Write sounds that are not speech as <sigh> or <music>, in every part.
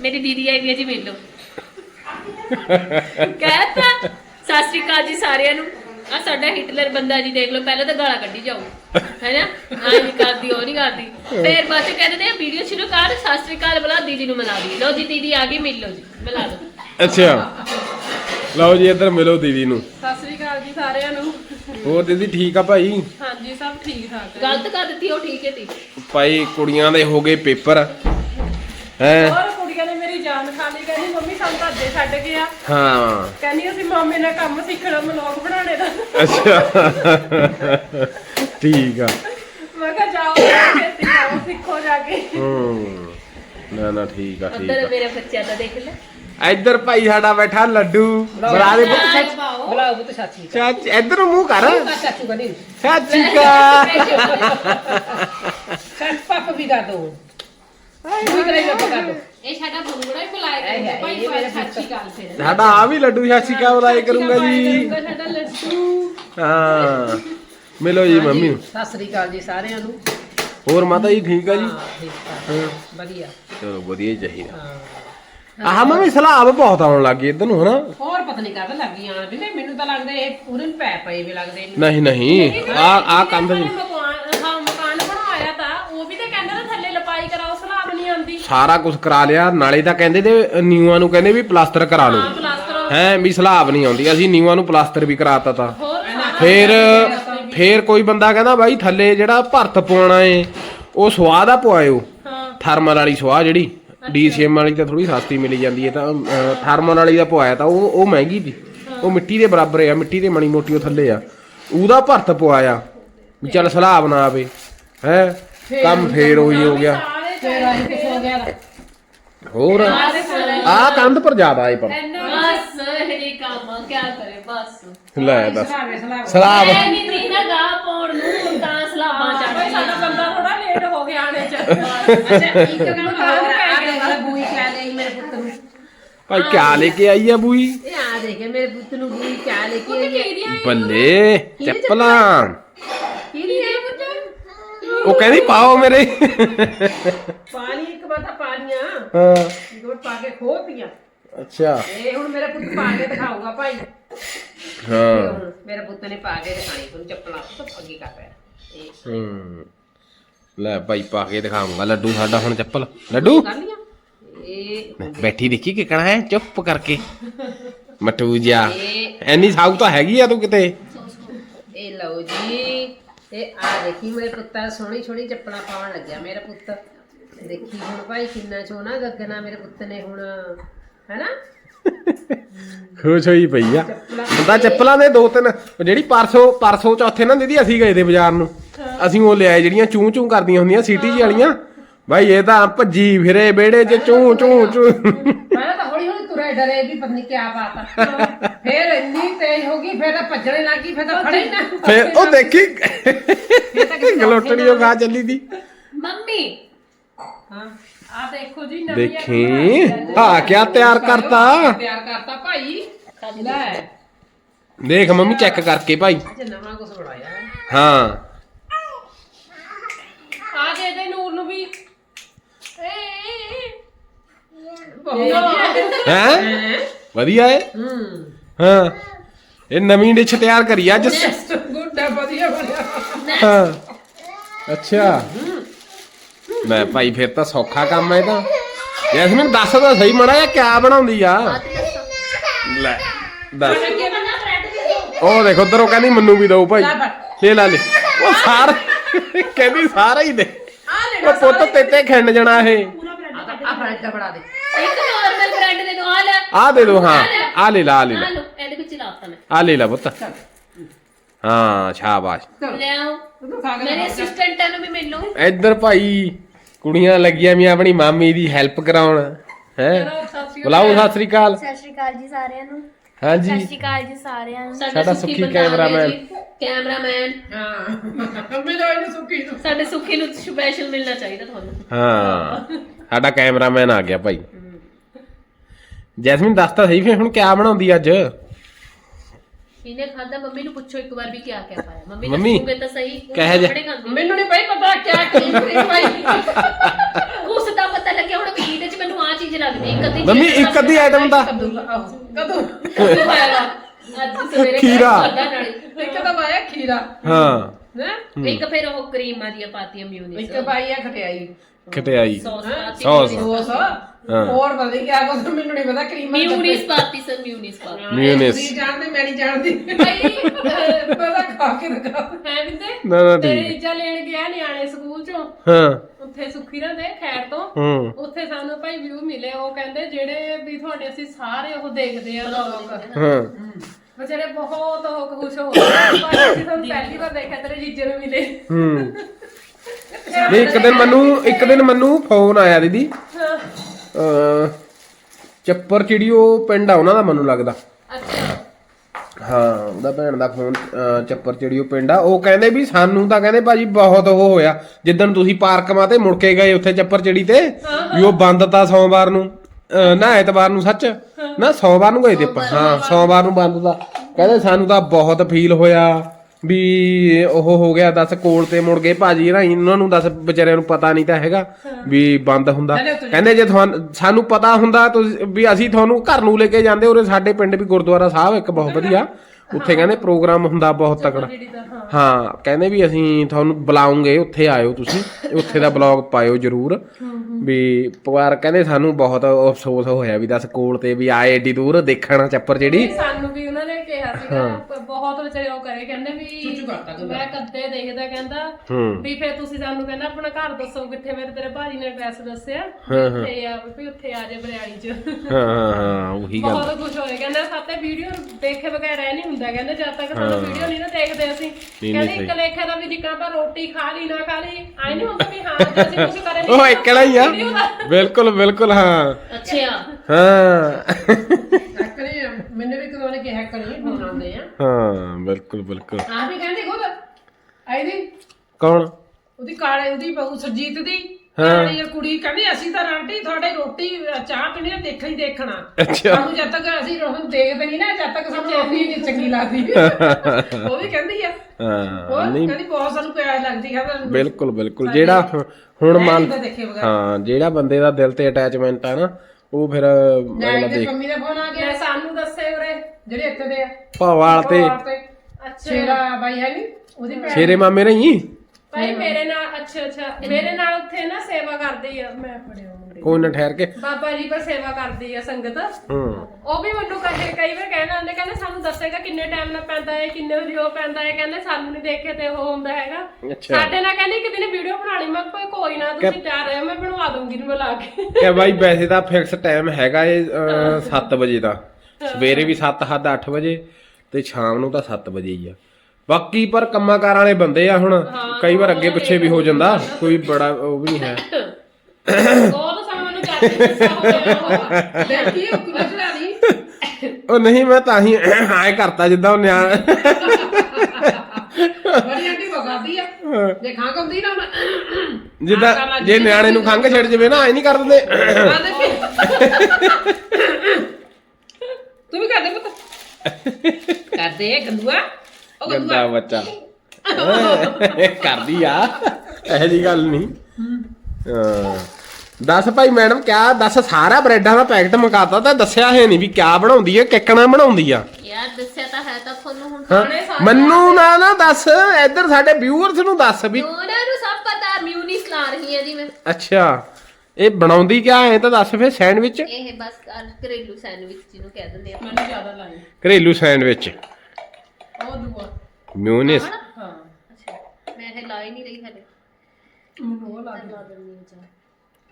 ਮੇਰੀ ਦੀਦੀ ਆਈ ਵੀ ਹੈ ਜੀ ਮਿਲ ਲਓ ਕਹਿਤਾ ਸਤਿ ਸ਼੍ਰੀ ਅਕਾਲ ਜੀ ਸਾਰਿਆਂ ਨੂੰ। ਆ ਸਾਡਾ ਹਿਟਲਰ ਬੰਦਾ ਜੀ ਦੇਖ ਲਓ ਪਹਿਲਾਂ ਤਾਂ ਗਾਲਾਂ ਕੱਢੀ ਜਾਊ ਹੈਨਾ ਆ ਨਹੀਂ ਕਰਦੀ ਉਹ ਨਹੀਂ ਕਰਦੀ। ਫੇਰ ਬਾਅਦ ਚ ਕਹਿੰਦੇ ਨੇ ਵੀਡੀਓ ਸ਼ੁਰੂ ਕਰ ਸਤਿ ਸ਼੍ਰੀ ਅਕਾਲ ਬੁਲਾ ਦੀਦੀ ਨੂੰ ਮਿਲਾ ਦੀ। ਲਓ ਜੀ ਦੀਦੀ ਆ ਗਈ ਮਿਲ ਲਓ ਜੀ ਮਿਲਾ ਦਿਓ ਅੱਛਾ। ਲਓ ਜੀ ਇੱਧਰ ਮਿਲੋ ਦੀਦੀ ਨੂੰ। ਸਤਿ ਸ੍ਰੀ ਅਕਾਲ ਜੀ ਸਾਰਿਆਂ ਨੂੰ। ਹੋਰ ਦੀਦੀ ਠੀਕ ਆ ਭਾਈ? ਹਾਂਜੀ ਸਭ ਠੀਕ ਠਾਕ ਹੈ ਗਲਤ ਕਰ ਦਿੱਤੀ ਉਹ ਠੀਕ ਹੈ ਤੀ। ਭਾਈ ਕੁੜੀਆਂ ਦੇ ਹੋ ਗਏ ਪੇਪਰ। ਹੈ? ਹੋਰ ਨੇ ਮੇਰੀ ਜਾਨ ਖਾ ਲਈ ਕਹਿੰਦੀ ਮੰਮੀ ਸਾਨੂੰ ਤਾਂ ਅੱਜੇ ਛੱਡ ਗਿਆ ਹਾਂ। ਕਹਿੰਦੀ ਅਸੀਂ ਮਾਮੇ ਨਾਲ ਕੰਮ ਸਿੱਖਣਾ ਮਲੌਗ ਬਣਾਉਣੇ ਦਾ। ਅੱਛਾ। ਠੀਕ ਆ। ਮੈਂ ਕਿਹਾ ਜਾਓ ਖੇਤੀ ਸਿੱਖੋ ਜਾ ਕੇ। ਹੂੰ। ਨਾ ਨਾ ਠੀਕ ਆ ਠੀਕ ਉੱਧਰ ਆ ਮੇਰੇ ਬੱਚਿਆਂ ਦਾ ਦੇਖ ਲੈ। ਇੱਧਰ ਭਾਈ ਸਾਡਾ ਬੈਠਾ ਲੱਡੂ। ਬਣਾ ਦੇ ਪੁੱਤ। ਨਾਲ ਪਾਓ ਬੁਲਾਓ ਪੁੱਤ ਚਾਚੀ ਚਾਚ ਇੱਧਰ ਮੂੰਹ ਕਰ। ਚਾਚੂ ਬਣੀ ਚਾਚੀ ਕਾ ਚਾਚ ਪਾਪ ਵੀ ਕਰ ਦੋ। ਵੀ ਕਰੇ ਨਾ ਕਰ ਦੋ। ਇਹ ਸਾਡਾ ਬੁਲਬੁੜਾ ਹੀ ਬੁਲਾਇਆ ਕਰੂਗਾ ਭਾਈ ਸਤਿ ਸ਼੍ਰੀ ਅਕਾਲ ਫਿਰ। ਸਾਡਾ ਆ ਵੀ ਲੱਡੂ ਚਾਚੀ ਕਾ ਬੁਲਾਏ ਕਰੂੰਗਾ ਜੀ? ਕਰੂਗਾ ਸਾਡਾ ਲੱਡੂ। ਹਾਂ ਮਿਲੋ ਜੀ ਮੰਮੀ। ਨੂੰ ਸਤਿ ਸ੍ਰੀ ਅਕਾਲ ਜੀ ਸਾਰਿਆਂ ਨੂੰ। ਹੋਰ ਮਾਤਾ ਜੀ ਠੀਕ ਆ ਜੀ? ਹਾਂ ਠੀਕ ਠਾਕ ਹਾਂ। ਵਧੀਆ। ਚਲੋ ਵਧੀਆ ਹੀ ਚਾਹੀਦਾ। ਹਾਂ। ਆਹ ਮੰਮੀ ਸਲਾਬ ਬਹੁਤ ਆਉਣ ਲੱਗੀ ਇੱਧਰ ਨੂੰ ਹਨਾ? ਹੋਰ ਪਤਾ ਨਹੀਂ ਕਰਦਾ ਲੱਗ ਵੀ ਮੈਨੂੰ ਤਾਂ ਲੱਗਦਾ ਇਹ ਪੂਰੇ ਨੂੰ ਪੈ ਪਏ ਵੀ ਲੱਗਦੇ ਨਹੀਂ ਨਹੀਂ। ਆ ਆ ਕੰਧ ਜੀ। ਹਾਂ ਮਕਾਨ ਬਣਾਇਆ ਤਾਂ ਉਹ ਵੀ ਤਾਂ ਕਹਿੰਦਾ ਨਾ ਥੱਲੇ ਲਪਾਈ ਕਰਾਓ ਸਾਰਾ ਕੁਝ ਕਰਾ ਲਿਆ ਨਾਲੇ ਤਾਂ ਕਹਿੰਦੇ ਤੇ ਨਿਊਆਂ ਨੂੰ ਕਹਿੰਦੇ ਵੀ ਪਲਾਸਟਰ ਕਰਾ ਲਓ। ਪਲਾਸਟਰ ਹੈ ਵੀ ਸਲਾਬ ਨਹੀਂ ਆਉਂਦੀ ਅਸੀਂ ਨਿਊਆਂ ਨੂੰ ਪਲਾਸਟਰ ਵੀ ਕਰਾਤਾ ਤਾ। ਫੇਰ ਫੇਰ ਕੋਈ ਬੰਦਾ ਕਹਿੰਦਾ ਬਾਈ ਥੱਲੇ ਜਿਹੜਾ ਭਰਤ ਪਵਾਉਣਾ ਏ ਉਹ ਸਵਾਹ ਦਾ ਪਵਾਇਓ ਹਾਂ। ਥਰਮਲ ਵਾਲੀ ਸਵਾਹ ਜਿਹੜੀ ਡੀਸੀਐਮ ਵਾਲੀ ਤਾਂ ਥੋੜੀ ਸਸਤੀ ਮਿਲੀ ਜਾਂਦੀ ਹੈ ਤਾਂ ਥਰਮਲ ਵਾਲੀ ਦਾ ਪਵਾਇਆ ਤਾਂ ਉਹ ਉਹ ਮਹਿੰਗੀ ਦੀ ਉਹ ਮਿੱਟੀ ਦੇ ਬਰਾਬਰ ਆ ਮਿੱਟੀ ਦੇ ਮਣੀ ਮੋਟੀ ਉਹ ਥੱਲੇ ਆ। ਉਹਦਾ ਭਰਤ ਪਵਾਇਆ ਵੀ ਚੱਲ ਸਲਾਬ ਨਾ ਆਵੇ। ਹੈ ਕੰਮ ਫੇਰ ਉਹੀ ਹੋ ਗਿਆ। ਫੇਰ ਹੋਰ? ਆ ਕੰਧ ਪਰ ਜ਼ਿਆਦਾ ਏ ਪਰ ਬਸ ਇਹ ਕੰਮ ਕੀ ਕਰੇ ਬਸ। ਲੈ ਦੱਸ ਸਲਾਬ ਨਹੀਂ ਤੀ ਨਾ ਗਾ ਪਾਉਣ ਨੂੰ ਤਾਂ ਸਲਾਬਾਂ ਭਾਈ ਸਾਡਾ ਬੰਦਾ ਥੋੜਾ ਲੇਟ ਹੋ ਗਿਆ ਆਣੇ ਚ। ਅੱਛਾ ਇੱਕ ਗੱਲ ਹੋਰ ਆ ਕੇ ਵਾਲਾ ਬੂਈ ਕਿਆ ਲਈ ਮੇਰੇ ਪੁੱਤ ਨੂੰ। ਭਾਈ ਕਿਆ ਲੈ ਕੇ ਆਈ ਆ ਬੂਈ? ਇਹ ਆ ਦੇਖੇ ਮੇਰੇ ਪੁੱਤ ਨੂੰ ਬੂਈ ਕਿਆ ਲੈ ਕੇ ਆਈ ਹੈ ਬੱਲੇ ਚੱਪਲਾਂ। ਪੁੱਤ ਉਹ ਕਹਿੰਦੀ ਪਾਓ ਮੇਰੇ। ਪਾਣੀ ਇੱਕ ਵਾਰ ਤਾਂ ਪਾਣੀਆਂ। ਹਾਂ। ਵਾਰ ਪਾ ਕੇ ਖੋਤੀਆਂ ਅੱਛਾ। ਇਹ ਹੁਣ ਮੇਰਾ ਪੁੱਤ ਪਾ ਕੇ ਦਿਖਾਊਗਾ ਭਾਈ। ਹਾਂ। ਹੁਣ ਮੇਰੇ ਪੁੱਤ ਨੇ ਪਾ ਕੇ ਦਿਖਾਣੀ ਤੁਹਾਨੂੰ ਚੱਪਲਾਂ ਤੋਂ ਅੱਗੇ ਕਰ ਪਿਆ ਇਹ ਹੂੰ। ਲੈ ਭਾਈ ਪਾ ਕੇ ਦਿਖਾਉਂਗਾ ਲੱਡੂ ਸਾਡਾ ਹੁਣ ਚੱਪਲ। ਲੱਡੂ? ਕਰ ਲਿਆ ਇਹ ਬੈਠੀ ਦੇਖੀ ਕਿ ਕਹਣਾ ਹੈ? ਚੁੱਪ ਕਰਕੇ। ਮਟੂ ਜਿਆ ਐਨੀ ਸਾਊ ਤਾਂ ਹੈਗੀ ਆ ਤੂੰ ਕਿਤੇ। ਇਹ ਲਓ ਜੀ। ਤੇ ਆ ਦੇਖੀ ਮੇਰੇ ਪੁੱਤਾਂ ਸੋਹਣੀ ਸੋਹਣੀ ਚੱਪਲਾਂ ਪਾਉਣ ਲੱਗਿਆ ਮੇਰਾ ਪੁੱਤ। ਦੇਖੀ ਹੁਣ ਭਾਈ ਕਿੰਨਾ ਸੋਹਣਾ ਗੱਗਣਾ ਮੇਰੇ ਪੁੱਤ ਨੇ ਹੁਣ ਹੈਨਾ? ਖੁਸ਼ ਹੋਈ ਪਈ ਆ। ਹੁੰਦਾ ਚੱਪਲਾਂ ਦੇ ਦੋ ਤਿੰਨ ਉਹ ਜਿਹੜੀ ਪਰਸੋਂ ਪਰਸੋਂ ਚੌਥੇ ਨਾ ਦੀਦੀ ਅਸੀਂ ਗਏ ਤੇ ਬਾਜ਼ਾਰ ਨੂੰ। ਅਸੀਂ ਉਹ ਲਿਆਏ ਜਿਹੜੀਆਂ ਚੂੰ ਚੂੰ ਕਰਦੀਆਂ ਹੁੰਦੀਆਂ ਸਿਟੀ ਜੀ ਵਾਲੀਆਂ। ਭਾਈ ਇਹ ਤਾਂ ਭੱਜੀ ਫਿਰੇ ਵਿਹੜੇ 'ਚ ਚੂੰ ਚੂੰ ਚੂੰ। ਪਹਿਲਾਂ ਤਾਂ ਤੁਰੇ ਡਰੇ ਵੀ ਪਤਾ ਨਹੀਂ ਕਿਆ ਬਾਤ ਫਿਰ ਇੰਨੀ ਤੇਜ਼ ਹੋ ਗਈ ਫਿਰ ਤਾਂ ਭੱਜਣੇ ਲੱਗੀ ਫਿਰ ਤਾਂ ਫੜੇ ਨਾ। ਫਿਰ ਉਹ ਦੇਖੀ। ਗਲੋਟੜੀ ਉਹ ਗਾ ਚੱਲੀ ਦੀ। ਮੰਮੀ। ਹਾਂ। ਆ ਦੇਖੋ ਜੀ ਨਵੀਂ ਦੇਖੀ। ਹਾਂ। ਕਿਆ ਤਿਆਰ ਕਰਤਾ। ਪਿਆਰ ਕਰਤਾ ਭਾਈ। ਲੈ। ਦੇਖ ਮੰਮੀ ਚੈੱਕ ਕਰਕੇ ਭਾਈ। ਅੱਜ ਨਵਾਂ ਕੁਝ ਬਣਾਇਆ। ਹੈ। ਹਾਂ ਆ ਦੇ ਦੇ ਨੂਰ ਨੂੰ ਵੀ ਹੈ? ਵਧੀਆ ਏ? ਹੂੰ। ਹਾਂ ਇਹ ਨਵੀਂ ਡਿਸ਼ ਤਿਆਰ ਕਰੀ ਅੱਜ। ਗੁੱਡਾ ਵਧੀਆ ਬਣਿਆ ਹਾਂ। ਅੱਛਾ। ਮੈਂ ਭਾਈ ਫਿਰ ਤਾਂ ਸੌਖਾ ਕੰਮ ਹੈ ਇਹ ਤਾਂ। ਜੈਸਮੀਨ ਦੱਸ ਤਾਂ ਸਹੀ ਮੜਾ ਜਾਂ ਕਿਆ ਬਣਾਉਂਦੀ ਆ। ਲੈ ਦੱਸ। ਉਹ ਦੇਖੋ ਉਧਰ ਉਹ ਕਹਿੰਦੀ ਮੈਨੂੰ ਵੀ ਦਿਓ ਭਾਈ। ਲੈ ਲਾ ਲੈ ਉਹ ਸਾਰ ਕਹਿੰਦੀ ਸਾਰਾ ਹੀ ਦੇ। ਉਹ ਪੁੱਤ ਤੇਤੇ ਖਿੰਡ ਜਣਾ ਇਹ। ਆ ਫੜ ਦੇ। ਇੱਕ ਨਾਰਮਲ ਬ੍ਰੈਡ ਦੇ ਦੋ। ਆ ਲੈ। ਆ ਦੇ ਦੋ ਹਾਂ। ਆ ਲੈ। ਲਾ ਆ ਲੈ ਆ ਲਾ ਲੋ। ਇਹਦੇ ਵਿੱਚ ਲਾਤਾ ਮੈਂ। ਆ ਲੈ ਲਾ ਪੁੱਤ। ਹਾਂ ਸ਼ਾਬਾਸ਼। ਲੈ ਆਓ। ਤੂੰ ਖਾ ਕੇ ਮੇਰੇ ਅਸਿਸਟੈਂਟਾਂ ਨੂੰ ਵੀ ਮਿਲ ਲਓ। ਇੱਧਰ ਭਾਈ ਕੁੜੀਆਂ ਲੱਗੀਆਂ ਵੀ ਆਪਣੀ ਮਾਮੀ ਦੀ ਹੈਲਪ ਕਰਾਉਣ। ਹੈ? ਬੁਲਾਓ ਸਤਿ ਸ੍ਰੀ ਅਕਾਲ। ਸਤਿ ਸ਼੍ਰੀ ਅਕਾਲ ਜੀ ਸਾਰਿਆਂ ਨੂੰ। ਸਤਿ ਹਾਂਜੀ ਸ਼੍ਰੀ ਅਕਾਲ ਜੀ ਸਾਰਿਆਂ ਨੂੰ। ਸਾਡਾ ਸੁੱਖੀ ਕੈਮਰਾਮੈਨ। ਜੀ, ਕੈਮਰਾਮੈਨ ਹਾਂ। ਮੈਨੂੰ ਇਹਨੂੰ ਸੁੱਕੀ ਨੂੰ। ਸਾਡੇ ਸੁੱਖੀ ਨੂੰ ਸਪੈਸ਼ਲ ਮਿਲਣਾ ਚਾਹੀਦਾ ਤੁਹਾਨੂੰ। ਹਾਂ। ਸਾਡਾ ਕੈਮਰਾਮੈਨ ਆ ਗਿਆ ਭਾਈ। ਜੈਸਮੀਨ ਦੱਸ ਤਾਂ ਸਹੀ ਫੇ ਹੁਣ ਕਿਆ ਬਣਾਉਂਦੀ ਅੱਜ? ਇਹਨੇ ਖਾਦਾ ਮੰਮੀ ਨੂੰ ਪੁੱਛੋ ਇੱਕ ਵਾਰ ਵੀ ਕਿਆ ਕਿਆ ਪਾਇਆ। ਮੰਮੀ ਮੰਮੀ, ਦੱਸੂਗੇ ਤਾਂ ਸਹੀ। ਕਹੇ ਜੇ- ਕੱਪੜੇ ਖਾਂਦੀ ਮੈਨੂੰ ਨਹੀਂ ਭਾਈ ਪਤਾ ਕਿਆ ਕਰੀ ਭਾਈ ਉਸ ਦਾ ਪਤਾ ਲੱਗਿਆ ਹੁਣ ਵੀ ਇਹਦੇ ਚ ਮੈਨੂੰ ਆ ਚੀਜ਼ ਲੱਗਦੀ। ਇੱਕ ਅੱਧੀ ਮੰਮੀ ਇੱਕ ਅੱਧੀ ਆਈਟਮ ਦਾ। ਕਦੋਂ ਆਹੋ, ਕਦੋਂ। ਕਦੋਂ ਪਾਇਆ ਅੱਜ ਸਵੇਰੇ ਖੀਰਾ। ਇੱਕ ਤਾਂ ਪਾਇਆ ਖੀਰਾ। ਹਾਂ। ਨਾ ਇੱਕ ਫਿਰ ਉਹ ਕਰੀਮਾਂ ਦੀਆਂ ਪਾਤੀਆਂ ਮਿਊਨੀਸ ਇੱਕ ਪਾਈ ਆ ਖਟਿਆਈ। ਖਟਿਆਈ। ਸੌਸ ਪਾਤੀ। ਸੌਸ। ਸੋਸ। ਹਾਂ। ਹੋਰ ਪਤਾ ਨਹੀਂ ਕਿਆ ਕੁਝ ਮੈਨੂੰ ਨਹੀਂ ਪਤਾ ਕਰੀਮ ਮਿਊਨੀਸ ਪਾਤੀ ਸਰ ਮਿਊਨੀਸ ਪਾਤੀ ਮਿਊਨੀਸ। ਤੁਸੀਂ ਜਾਣਦੇ ਮੈਂ ਨਹੀਂ ਜਾਣਦੀ। ਭਾਈ ਅਹ, ਪਤਾ ਖਾ ਕੇ ਦਿਖਾ ਹੈ ਬਿੰਦੇ ਨਾ ਨਾ ਤੇ ਠੀਕ। ਰੀਜਾ ਲੈਣ ਗਿਆ ਨਿਆਣੇ ਸਕੂਲ ਚੋਂ। ਹਾਂ। ਉੱਥੇ ਸੁਖੀ ਰਾਂ ਦੇ ਖੈਰ ਤੋਂ। ਹੂੰ। ਉੱਥੇ ਸਾਨੂੰ ਭਾਈ ਵਿਊ ਮਿਲੇ ਉਹ ਕਹਿੰਦੇ ਜਿਹੜੇ ਵੀ ਤੁਹਾਡੇ ਅਸੀਂ ਸਾਰੇ ਉਹ ਦੇਖਦੇ ਆ ਲੋਕ। ਹਾਂ। ਵਿਚਾਰੇ ਬਹੁਤ ਉਹ ਖੁਸ਼ ਹੋ ਗਏ। ਭਾਈ ਅਸੀਂ ਤੁਹਾਨੂੰ ਪਹਿਲੀ ਵਾਰ ਦੇਖਿਆ ਤੇਰੇ ਜੀਜੇ ਨੂੰ ਮਿਲੇ। ਹੂੰ। ਨਹੀਂ ਇੱਕ ਦਿਨ ਮੈਨੂੰ ਇੱਕ ਦਿਨ ਮੈਨੂੰ ਫੋਨ ਆਇਆ ਦੀਦੀ। ਚੱਪਰ ਚਿੜੀ ਉਹ ਪਿੰਡ ਆ ਉਹਨਾਂ ਦਾ ਮੈਨੂੰ ਲੱਗਦਾ। ਹਾਂ ਉਹਦਾ ਭੈਣ ਦਾ ਫੋਨ ਅ, ਚੱਪਰ ਚਿੜੀ ਉਹ ਪਿੰਡ ਆ। ਉਹ ਕਹਿੰਦੇ ਵੀ ਸਾਨੂੰ ਤਾਂ ਕਹਿੰਦੇ ਭਾਜੀ ਬਹੁਤ ਉਹ ਹੋਇਆ। ਜਿੱਦਣ ਤੁਸੀਂ ਪਾਰਕ ਮਾ ਤੇ ਮੁੜ ਕੇ ਗਏ ਉੱਥੇ ਚੱਪਰ ਚਿੜੀ ਤੇ ਵੀ ਉਹ ਬੰਦ ਤਾਂ ਸੋਮਵਾਰ ਨੂੰ ਨਾ ਐਤਵਾਰ ਨੂੰ ਸੱਚ ਨਾ ਸੋਮਵਾਰ ਨੂੰ ਗਏ ਤੇ ਆਪਾਂ। ਹਾਂ ਸੋਮਵਾਰ ਨੂੰ ਬੰਦ ਦਾ ਕਹਿੰਦੇ ਸਾਨੂੰ ਤਾਂ ਬਹੁਤ ਫੀਲ ਹੋਇਆ। ਵੀ ਉਹ ਹੋ ਗਿਆ ਦੱਸ ਕੋਲ ਤੇ ਮੁੜ ਗਏ ਭਾਜੀ ਨਾ ਇਹਨਾਂ ਨੂੰ ਦੱਸ ਵਿਚਾਰਿਆਂ ਨੂੰ ਪਤਾ ਨਹੀਂ ਤਾਂ ਹੈਗਾ ਵੀ ਬੰਦ ਹੁੰਦਾ। ਕਹਿੰਦੇ ਜੇ ਤੁਹਾਨੂੰ ਸਾਨੂੰ ਪਤਾ ਹੁੰਦਾ ਤੁਸੀਂ ਵੀ ਅਸੀਂ ਤੁਹਾਨੂੰ ਘਰ ਨੂੰ ਲੈ ਕੇ ਜਾਂਦੇ ਉਰੇ ਸਾਡੇ ਪਿੰਡ ਵੀ ਗੁਰਦੁਆਰਾ ਸਾਹਿਬ ਇੱਕ ਬਹੁਤ ਵਧੀਆ। ਉੱਥੇ ਕਹਿੰਦੇ ਪ੍ਰੋਗਰਾਮ ਹੁੰਦਾ ਬਹੁਤ ਤਕੜਾ। ਹਾਂ। ਕਹਿੰਦੇ ਵੀ ਅਸੀਂ ਤੁਹਾਨੂੰ ਬੁਲਾਉਂਗੇ ਉੱਥੇ ਆਇਓ ਤੁਸੀਂ ਉੱਥੇ ਦਾ ਬਲੌਗ ਪਾਇਓ ਜਰੂਰ। ਵੀ ਪਰ ਕਹਿੰਦੇ ਸਾਨੂੰ ਬਹੁਤ ਅਫਸੋਸ ਹੋਇਆ ਵੀ ਦੱਸ ਕੋਲ ਤੇ ਵੀ ਆਏ ਏਡੀ ਦੂਰ ਦੇਖਣਾ ਚੱਪਰ ਜਿਹੜੀ। ਸਾਨੂੰ ਵੀ ਉਹਨਾਂ ਨੇ ਕਿਹਾ ਸੀਗਾ ਬਹੁਤ ਵਿਚਾਰੇ ਉਹ ਕਰੇ ਕਹਿੰਦੇ ਵੀ ਮੈਂ ਕੱਦੇ ਦੇਖਦਾ ਕਹਿੰਦਾ ਵੀ ਫਿਰ ਤੁਸੀਂ ਸਾਨੂੰ ਕਹਿੰਦਾ ਆਪਣਾ ਘਰ ਦੱਸੋ ਕਿੱਥੇ ਮੇਰੇ ਤੇਰੇ ਭਾਜੀ ਨੇ ਐਡਰੈਸ ਦੱਸਿਆ। ਤੇ ਆ ਵੀ ਉੱਥੇ ਆ ਜਾ ਬਰਿਆਲੀ ਚ। ਹਾਂ ਹਾਂ ਹਾਂ ਉਹੀ ਗੱਲ। ਬਹੁਤ ਖੁਸ਼ ਹੋਏ ਕਹਿੰਦਾ ਸਾਤੇ ਵੀਡੀਓ ਦੇਖੇ ਬਗੈਰ ਰਹਿ ਨਹੀਂ ਹੁੰਦਾ ਕਹਿੰਦੇ ਜਦ ਤੱਕ ਸਾਨੂੰ ਵੀਡੀਓ ਨਹੀਂ ਨਾ ਦੇਖਦੇ ਅਸੀਂ। ਨਹੀਂ, ਕਹਿੰਦੇ। ਇੱਕ ਲੇਖੇ ਦਾ ਵੀ ਜਿੱਕਾਂ ਆਪਾਂ ਰੋਟੀ ਖਾ ਲਈ ਨਾ ਖਾ ਲਈ ਆਈ ਨਹੀਂ ਹੁੰਦਾ ਵੀ ਹਾਂ ਜੇ ਅਸੀਂ ਕੁਝ ਕਰੇ ਉਹ ਇਕਲਾ ਹੀ ਆ। ਬਿਲਕੁਲ ਬਿਲਕੁਲ ਹਾਂ। ਅੱਛਾ। ਹਾਂ। ਕਰੀ ਮੈਨੂੰ ਵੀ ਕਦੋਂ ਨੇ ਕਿਹਾ ਕਰੀ ਆਉਂਦੇ ਆ। ਹਾਂ ਬਿਲਕੁਲ ਬਿਲਕੁਲ। ਆਪ ਹੀ ਕਹਿੰਦੇ ਖੁਦ। ਆਈ ਦੀ? ਕੌਣ? ਉਹਦੀ ਕਾਲੇ ਉਹਦੀ ਬਹੂ ਸਰਜੀਤ ਦੀ। ਹਾਂ। ਕਾਲੀ ਕੁੜੀ ਕਹਿੰਦੀ ਅਸੀਂ ਤਾਂ ਆਂਟੀ ਤੁਹਾਡੇ ਰੋਟੀ ਚਾਹ ਪੀਣੀ ਆ ਦੇਖਣਾ ਹੀ ਦੇਖਣਾ। ਅੱਛਾ। ਸਾਨੂੰ ਜਦ ਤੱਕ ਅਸੀਂ ਰੋਹਨ ਦੇਖਦੇ ਨਹੀਂ ਨਾ ਜਦ ਤੱਕ ਸਾਨੂੰ ਰੋਟੀ ਨਹੀਂ ਚੰਗੀ ਲੱਗਦੀ। <laughs> ਉਹ ਵੀ ਕਹਿੰਦੀ ਆ। ਹਾਂ ਉਹ ਨਹੀਂ। ਕਹਿੰਦੀ ਬਹੁਤ ਸਾਨੂੰ ਪਿਆਰ ਲੱਗਦੀ ਹੈ ਤਾਂ ਬਿਲਕੁਲ। ਬਿਲਕੁਲ ਜਿਹੜਾ ਹੁਣ- ਮੰਨ ਤਾਂ ਦੇਖੇ ਬਗੈਰ। ਹਾਂ ਜਿਹੜਾ ਬੰਦੇ ਦਾ ਦਿਲ ਤੇ ਅਟੈਚਮੈਂਟ ਆ ਨਾ ਉਹ ਫਿਰ ਅਗਲਾ ਨਾਲੇ ਤੇ ਦੇਖ ਮੰਮੀ ਦਾ ਫੋਨ ਆ ਗਿਆ। ਸਾਨੂੰ ਦੱਸੇ ਉਰੇ ਜਿਹੜੇ ਇੱਥੇ ਦੇ ਆ। ਭਾਵਾਲ ਤੇ। ਅੱਛਾ। ਸ਼ੇਰਾ ਬਾਈ ਹੈ ਨੀ ਉਹਦੀ ਭੈਣ ਸ਼ੇਰੇ ਮਾਮੇ ਨਹੀਂ? ਭਾਈ ਮੇਰੇ ਨਾਲ ਅੱਛਾ ਅੱਛਾ। ਮੇਰੇ ਨਾਲ ਉੱਥੇ ਨਾ ਸੇਵਾ ਕਰਦੀ ਆ। ਮੈਂ ਮੁੰਡੇ ਕੋਈ ਨਾ ਠਹਿਰ ਕੇ। ਬਾਬਾ ਜੀ ਪਰ ਸੇਵਾ ਕਰਦੀ ਆ ਸੰਗਤ। ਹੂੰ। ਉਹ ਵੀ ਮੈਨੂੰ ਕਹੇ ਕਈ ਵਾਰ ਕਹਿਣ ਆਉਂਦੇ ਕਹਿੰਦੇ ਸਾਨੂੰ ਦੱਸੇਗਾ ਕਿੰਨੇ ਟਾਈਮ ਨਾਲ ਪੈਂਦਾ ਹੈ ਕਿੰਨੇ ਵਜੇ ਉਹ ਪੈਂਦਾ ਹੈ। ਕਹਿੰਦੇ ਸਾਨੂੰ ਨਹੀਂ ਦੇਖੇ ਤੇ ਉਹ ਹੁੰਦਾ ਹੈਗਾ। ਅੱਛਾ। ਸਾਡੇ ਨਾਲ ਕਹਿੰਦੇ ਇੱਕ ਦਿਨ ਵੀਡੀਓ ਬਣਾਣੀ ਮੈਂ ਕੋਈ ਕੋਈ ਨਾ ਤੁਸੀਂ ਤਿਆਰ ਰਹੋ ਮੈਂ ਬਣਵਾ ਦੂੰਗੀ ਨੂੰ ਲਾ ਕੇ। ਕਿ ਬਾਈ ਵੈਸੇ ਤਾਂ ਫਿਕਸ ਟਾਈਮ ਹੈਗਾ ਏ 7 ਵਜੇ ਦਾ। ਸਵੇਰੇ ਵੀ 7 ਹੱਦ 8 ਵਜੇ ਤੇ ਸ਼ਾਮ ਨੂੰ ਤਾਂ 7 ਵਜੇ ਹੀ ਆ। ਬਾਕੀ ਪਰ ਕੰਮਾਂ ਵਾਲੇ ਬੰਦੇ ਆ ਹੁਣ ਕਈ ਵਾਰ ਅੱਗੇ ਪਿੱਛੇ ਵੀ ਹੋ ਜਾਂਦਾ ਕੋਈ ਬੜਾ ਉਹ ਵੀ ਨਹੀਂ ਹੈ। ਉਹ ਤਾਂ ਸਾਨੂੰ ਮੈਨੂੰ ਚਾਚੀ ਗੁੱਸਾ ਹੋ ਗਿਆ ਉਹ ਦੇਖੀ ਉਹ ਕਿਵੇਂ ਚੜਾ ਦੀ ਉਹ ਨਹੀਂ ਮੈਂ ਤਾਂ ਹੀ ਐ ਕਰਤਾ ਜਿੱਦਾਂ ਉਹ ਨਿਆ ਬੜੀ ਆਂਟੀ ਵਗਾਦੀ ਆ। ਜੇ ਖਾਂ ਕੰਦੀ ਨਾ ਹੁਣ ਜਿੱਦਾਂ ਜੇ ਨਿਆਣੇ ਨੂੰ ਖੰਘ ਛੱਡ ਜਵੇ ਨਾ ਐ ਨਹੀਂ ਕਰ ਦਿੰਦੇ। ਤੂੰ ਵੀ ਕਰਦੇ ਪੁੱਤ। ਕਰਦੇ ਗੰਦੂਆ। ਗੰਦਾ ਬੱਚਾ। <laughs> ਕਰਦੀ ਆ। ਇਹੋ ਜੀ ਗੱਲ ਨਹੀਂ। ਹਾਂ। ਦੱਸ ਭਾਈ ਮੈਡਮ ਕਿਆ ਦੱਸ? ਸਾਰਾ ਬ੍ਰੈਡਾਂ ਦਾ ਪੈਕਟ ਮੁਕਾਤਾ ਤਾਂ ਦੱਸਿਆ ਹੈ ਨਹੀਂ ਵੀ ਕਿਆ ਬਣਾਉਂਦੀ ਹੈ ਕਿੱਕਣਾ ਬਣਾਉਂਦੀ ਆ। ਯਾਰ ਦੱਸਿਆ ਤਾਂ ਹੈ ਤਾਂ ਤੁਹਾਨੂੰ ਹੁਣ ਹਾਂ। ਮੈਨੂੰ ਨਾ ਨਾ ਦੱਸ ਇੱਧਰ ਸਾਡੇ ਵਿਊਅਰਸ ਨੂੰ ਦੱਸ ਵੀ ਉਹਨਾਂ ਨੂੰ ਸਭ ਪਤਾ ਮਿਊਨੀਸ ਲਾ ਰਹੀ ਹੈ ਜੀ ਮੈਂ। ਅੱਛਾ ਇਹ ਬਣਾਉਂਦੀ ਕਿਆ ਹੈ ਤਾਂ ਦੱਸ ਫਿਰ ਸੈਂਡਵਿਚ। ਇਹ ਬਸ ਘਰ- ਘਰੇਲੂ ਸੈਂਡਵਿਚ ਜਿਹਨੂੰ ਕਹਿ ਦਿੰਦੇ ਆ। ਮੈਨੂੰ ਜ਼ਿਆਦਾ ਲਾਈ ਘਰੇਲੂ ਸੈਂਡਵਿਚ। ਉਹ ਦੂਆ। ਮਿਊਨਿਸ ਹਾਂ। ਅੱਛਾ। ਮੈਂ ਇਹ ਲਾ ਹੀ ਨਹੀਂ ਰਹੀ ਹਲੇ ਮੈਨੂੰ ਉਹ ਲੱਗ ਲਾ ਦਿੰਦੀ ਹਾਂ ਚਾਹ।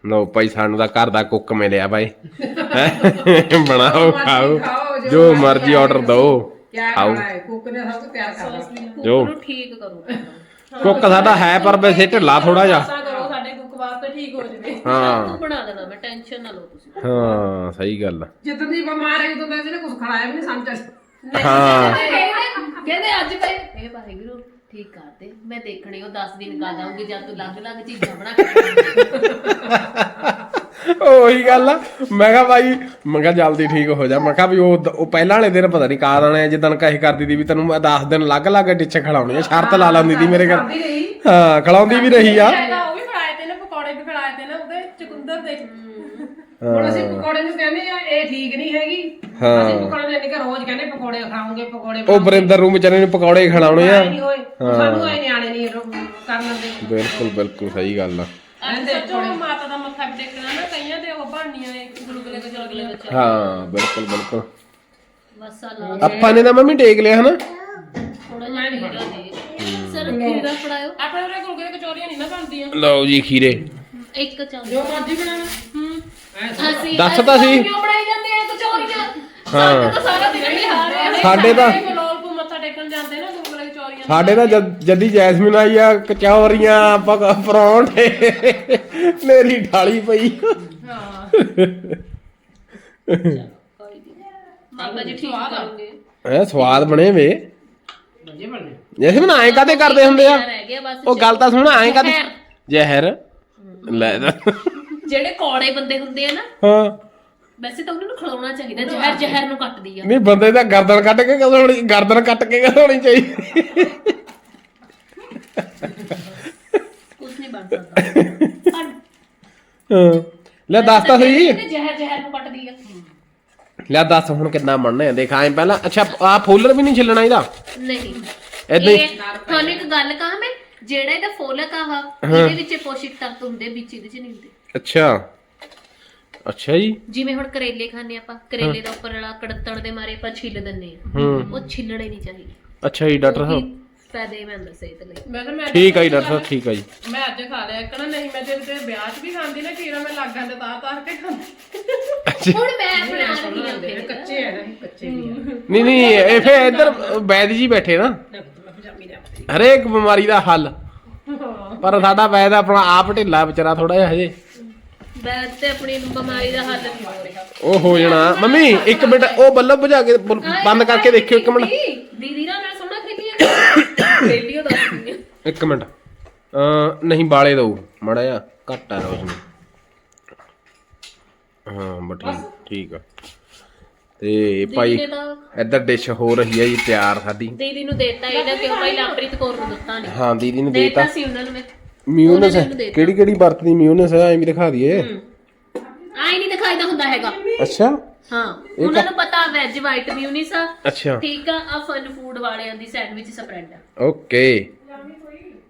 ਲਓ ਭਾਈ ਸਾਨੂੰ ਤਾਂ ਘਰ ਦਾ ਕੁੱਕ ਮਿਲਿਆ ਭਾਈ? <laughs> ਬਣਾਓ ਖਾਓ। ਜੋ ਮਰਜ਼ੀ ਆਰਡਰ ਦਿਓ ਕਿਆ ਖਾਓ। ਹੈ? ਕੁੱਕ ਨੇ ਸਭ ਤੋਂ ਪਿਆਰ ਕਰਦਾ ਜੋ। ਨੂੰ ਠੀਕ ਕਰੋ। ਕੁੱਕ ਸਾਡਾ ਹੈ ਪਰ ਵੈਸੇ ਢਿੱਲਾ ਥੋੜਾ ਜਿਹਾ। ਆਸਾ ਕਰੋ ਸਾਡੇ ਕੁੱਕ ਵਾਸਤੇ ਠੀਕ ਹੋ ਜਵੇ। ਹਾਂ। ਤੂੰ ਬਣਾ ਦੇਣਾ ਮੈਂ ਟੈਨਸ਼ਨ ਨਾ ਲਓ ਤੁਸੀਂ। ਹਾਂ ਸਹੀ ਗੱਲ ਆ। ਜਿੱਦਾਂ ਦੀ ਬਿਮਾਰ ਹੈ ਉਦੋਂ ਦਾ ਇਹਨੇ ਕੁਝ ਖੜਾਇਆ ਵੀ ਨਹੀਂ ਸਾਨੂੰ ਚੱਜ ਹਾਂ। ਕਹਿੰਦੇ ਕਹਿੰਦੇ ਅੱਜ ਪਏ ਇਹ ਵਾਹਿਗੁਰੂ ਠੀਕ ਕਰ ਦੇ ਮੈਂ ਦੇਖਣੇ ਉਹ 10 ਦਿਨ ਕਾ ਦਊਂਗੀ ਜਦ ਤੂੰ ਲੱਗ ਲੱਗ ਚੀਜ਼ਾਂ ਬਣਾ ਕੇ ਖਾਏਂਗੀ। ਉਹੀ ਗੱਲ ਆ। ਮੈਂ ਕਿਹਾ ਭਾਈ ਮੈਂ ਕਿਹਾ ਜਲਦੀ ਠੀਕ ਹੋ ਜਾ। ਮੈਂ ਕਿਹਾ ਵੀ ਉਹ ਉਹ ਪਹਿਲਾਂ ਵਾਲੇ ਦਿਨ ਪਤਾ ਨਹੀਂ ਕਾਦ ਆਣੇ ਜਿੱਦਣ ਕਹੇ ਕਰਦੀ ਦੀ ਵੀ ਤੈਨੂੰ ਮੈਂ 10 ਦਿਨ ਅਲੱਗ-ਅਲੱਗ ਡਿੱਛੇ ਖਿਲਾਉਣੀ ਆ ਸ਼ਰਤ ਲਾ ਲੈਂਦੀ ਦੀ ਮੇਰੇ ਘਰ। ਹਾਂ ਖਿਲਾਉਂਦੀ ਵੀ ਰਹੀ ਆ। ਉਹ ਵੀ ਫੜਾਏ ਤੇ ਨੇ ਪਕੌੜੇ ਵੀ ਫੜਾਏ ਤੇ ਨੇ ਉਹਦੇ ਚਕੁੰਦਰ ਦੇ ਹੁਣ ਅਸੀਂ ਪਕੌੜੇ ਨੂੰ ਕਹਿੰਦੇ ਆ ਇਹ ਠੀਕ ਨਹੀਂ ਹੈਗੀ। ਹਾਂ। ਅਸੀਂ ਪਕੌੜੇ ਲੈਣੇ ਕਿ ਰੋਜ਼ ਕਹਿੰਦੇ ਪਕੌੜੇ ਖਾਵਾਂਗੇ ਪਕੌੜੇ ਉਹ ਬਰਿੰਦਰ ਨੂੰ ਵਿਚਾਰੇ ਨੂੰ ਪਕੌੜੇ ਖਿਲਾਉਣੇ ਆ। ਨਹੀਂ ਹੋਏ। ਸਾਨੂੰ ਆਏ ਨਿਆਣੇ ਨਹੀਂ ਰੋ- ਕਰ ਲੈਂਦੇ ਬਿਲਕੁਲ ਬਿਲਕੁਲ ਸਹੀ ਗੱਲ ਆ। ਅੱਜ ਸੱਚੋ ਮਾਤਾ ਦਾ ਮੱਥਾ ਵੀ ਟੇਕਣਾ ਨਾ ਕਈਆਂ ਦੇ ਉਹ ਬਣਨੀਆਂ ਨੇ ਗੁਲਗੁਲੇ ਕੋ ਚਲਗਲੇ ਵਿੱਚ। ਹਾਂ ਬਿਲਕੁਲ ਬਿਲਕੁਲ। ਬਸ ਆ ਲਾ ਆਪਾਂ ਨੇ ਤਾਂ ਮੰਮੀ ਟੇਕ ਲਿਆ ਹਨਾ? ਥੋੜਾ ਜਿਹਾ ਖੀਰਾ ਦੇ। ਸਰ ਖੀਰਾ ਫੜਾਇਓ। ਆਪਣੇ ਉਰੇ ਗੁਲਗੁਲੇ ਕਚੋਰੀਆਂ ਨਹੀਂ ਨਾ ਬਣਦੀਆਂ। ਲਓ ਜੀ ਖੀਰੇ। ਇੱਕ ਚਮਚ। ਜੋ ਮਰਜ਼ੀ ਬਣਾਣਾ ਹੂੰ ਅਸੀਂ ਦੱਸ ਤਾਂ ਸੀ। ਕਿਉਂ ਬਣਾਈ ਜਾਂਦੇ ਆ ਕਚੌਰੀਆਂ ਸਾਡੇ ਤਾਂ ਸਾਰਾ ਦਿਨ ਹੀ ਰਿਹਾ ਸਾਡੇ ਤਾਂ ਲੋਲਪੂ ਮੱਥਾ ਟੇਕਣ ਜਾਂਦੇ ਨਾ ਗੁਲਗੁਲੇ ਕਚੋਰੀਆਂ ਸਾਡੇ ਤਾਂ ਜਦ- ਜਦੀ ਜੈਸਮੀਨ ਆਈ ਆ ਕਚੌਰੀਆਂ ਪਕ ਪਰੌਂਠੇ ਮੇਰੀ ਢਾਲੀ ਪਈ। ਹਾਂ ਮਾਮਾ ਜੀ ਠੀਕ ਕਰੋਗੇ ਐ ਸਵਾਦ ਬਣੇ ਵੇ। ਵਧੀਆ ਬਣਨੇ ਜੈਸਮੀਨ ਐਂ ਕਾਦੇ ਕਰਦੇ ਹੁੰਦੇ ਆ? ਰਹਿ ਗਿਆ ਬਸ ਉਹ ਗੱਲ ਤਾਂ ਸੁਣ ਐਂ ਕਾਦੇ ਜ਼ਹਿਰ। ਜ਼ਹਿਰ। ਲੈ ਦਾ ਜਿਹੜੇ ਕੌੜੇ ਬੰਦੇ ਹੁੰਦੇ ਆ ਨਾ ਹਾਂ। ਵੈਸੇ ਤਾਂ ਉਹਨਾਂ ਨੂੰ ਖਿਲਾਉਣਾ ਚਾਹੀਦਾ ਜ਼ਹਿਰ ਜ਼ਹਿਰ ਨੂੰ ਕੱਟਦੀ ਆ। ਨਹੀਂ ਬੰਦੇ ਦਾ ਗਰਦਨ ਕੱਟ ਕੇ ਕਦੋਂ ਗਰਦਨ ਕੱਟ ਕੇ ਕਦੋਂ ਚਾਹੀਦੀ ਕੁਝ ਨਹੀਂ ਬਣ ਸਕਦਾ। ਹਾਂ। ਲੈ ਦੱਸ ਤਾਂ ਸਹੀ। ਜਿਹੜੇ ਜ਼ਹਿਰ ਜ਼ਹਿਰ ਨੂੰ ਕੱਟਦੀ ਆ। ਲੈ ਦੱਸ ਹੁਣ ਕਿੰਨਾ ਬਣਨਾ ਹੈ। ਦੇਖ ਐਂ ਪਹਿਲਾਂ ਅੱਛਾ ਆ ਫੋਲਰ ਵੀ ਨਹੀਂ ਛਿੱਲਣਾ ਇਹਦਾ? ਨਹੀਂ। ਏਦਾਂ ਹੀ ਇਹ ਤੁਹਾਨੂੰ ਇੱਕ ਗੱਲ ਕਹਾਂ ਮੈਂ? ਜਿਹੜਾ ਇਹਦਾ ਫੋਲਕ ਆ ਇਹਦੇ ਵਿੱਚ ਪੋਸ਼ਕ ਤੱਤ ਹੁੰਦੇ ਵਿੱਚ ਇਹਦੇ ਚ ਨਹੀਂ ਹੁੰਦੇ। ਅੱਛਾ। ਅੱਛਾ ਜੀ। ਜਿਵੇਂ ਹੁਣ ਕਰੇਲੇ ਖਾਂਦੇ ਆਪਾਂ। ਕਰੇਲੇ ਦਾ ਉੱਪਰ ਵਾਲਾ ਕੜਤਣ ਦੇ ਮਾਰੇ ਆਪਾਂ ਛਿੱਲ ਦਿੰਨੇ ਆ ਹੂੰ। ਉਹ ਛਿੱਲਣੇ ਨਹੀਂ ਚਾਹੀਦੇ। ਅੱਛਾ ਜੀ ਡਾਕਟਰ ਸਾਹਿਬ। ਫਾਇਦੇ ਮੈਂ ਅੰਦਰ ਸਿਹਤ ਲਈ। ਮੈਂ ਤਾਂ ਮੈਂ ਠੀਕ ਆ ਜੀ ਡਾਕਟਰ ਸਾਹਿਬ ਠੀਕ ਆ ਜੀ। ਮੈਂ ਅੱਜ ਖਾ ਲਿਆ। ਇੱਕ ਨਾ ਨਹੀਂ ਮੈਂ ਜੇ ਤੇ ਵਿਆਹ 'ਚ ਵੀ ਖਾਂਦੀ ਨਾ ਖੀਰਾ ਮੈਂ ਲਾਗਾਂ ਤੇ ਤਾਰ ਤਾਰ ਕੇ ਖਾਂਦੀ। ਹੁਣ ਮੈਂ ਬਣਾ ਰਹੀ ਹਾਂ ਫਿਰ। ਕੱਚੇ ਆ ਨਾ ਕੱਚੇ ਵੀ ਆ। ਨਹੀਂ ਨਹੀਂ ਇਹ ਫੇ ਇੱਧਰ ਵੈਦ ਜੀ ਬੈਠੇ ਨਾ। ਹਰੇਕ ਬਿਮਾਰੀ ਦਾ ਹੱਲ। ਪਰ ਸਾਡਾ ਵੈਦ ਆਪਣਾ ਆਪ ਢਿੱਲਾ ਵਿਚਾਰਾ ਥੋੜਾ ਜਿਹਾ ਹਜੇ। ਬੈਠ ਤੇ ਆਪਣੀ ਬਿਮਾਰੀ ਦਾ ਹੱਲ ਨਹੀਂ ਹੋ ਰਿਹਾ। ਉਹ ਹੋ ਜਾਣਾ। ਮੰਮੀ ਇੱਕ ਮਿੰਟ ਉਹ ਬੱਲਬ ਬੁਝਾ ਕੇ ਬ- ਬੰਦ ਕਰਕੇ ਦੇਖਿਓ ਇੱਕ ਮਿੰਟ। ਦੀਦੀ ਨਾਲ ਮੈਂ ਸੋਹਣਾ ਖੇਲੀ ਆ। ਖੇਲੀ ਉਹ ਦੱਸਦੀ ਆ। ਇੱਕ ਮਿੰਟ। ਅ ਨਹੀਂ ਬਾਲੇ ਦਊ ਮੜਾ ਜਾ ਘੱਟ ਆ ਰੋਸ਼ਨੀ ਹਾਂ ਠੀਕ ਠੀਕ ਆ। ਤੇ ਭਾਈ ਦੀਦੀ ਨੇ ਤਾਂ ਇੱਧਰ ਡਿਸ਼ ਹੋ ਰਹੀ ਹੈ ਜੀ ਤਿਆਰ ਸਾਡੀ। ਦੀਦੀ ਨੂੰ ਦੇਤਾ ਇਹਨਾਂ ਕਿਉਂ? ਭਾਈ ਲਾਪ੍ਰੀਤ ਕੌਰ ਨੂੰ ਦਿੱਤਾ ਨਹੀਂ ਹਾਂ ਦੀਦੀ ਨੇ ਦੇਤਾ ਦੇਤਾ। ਸੀ ਉਹਨਾਂ ਨੂੰ ਮੈਂ। ਮਿਊਨਸ। ਕਿਹੜੀ ਕਿਹੜੀ ਵਰਤਦੀ ਮਿਊਨਸ ਹੈ? ਐਂ ਵੀ ਦਿਖਾ ਦਈਏ। ਆਈ ਨਹੀਂ ਦਿਖਾਈਦਾ ਹੁੰਦਾ ਹੈਗਾ। ਅੱਛਾ। ਹਾਂ। ਉਹਨਾਂ ਨੂੰ ਪਤਾ ਵੈਜ ਵਾਈਟ ਮਿਊਨਿਸ ਆ। ਅੱਛਾ। ਠੀਕ ਆ ਆ ਫਨ ਫੂਡ ਵਾਲਿਆਂ ਦੀ ਸੈਂਡਵਿਚ ਸਪਰੈਡ ਆ। ਓਕੇ।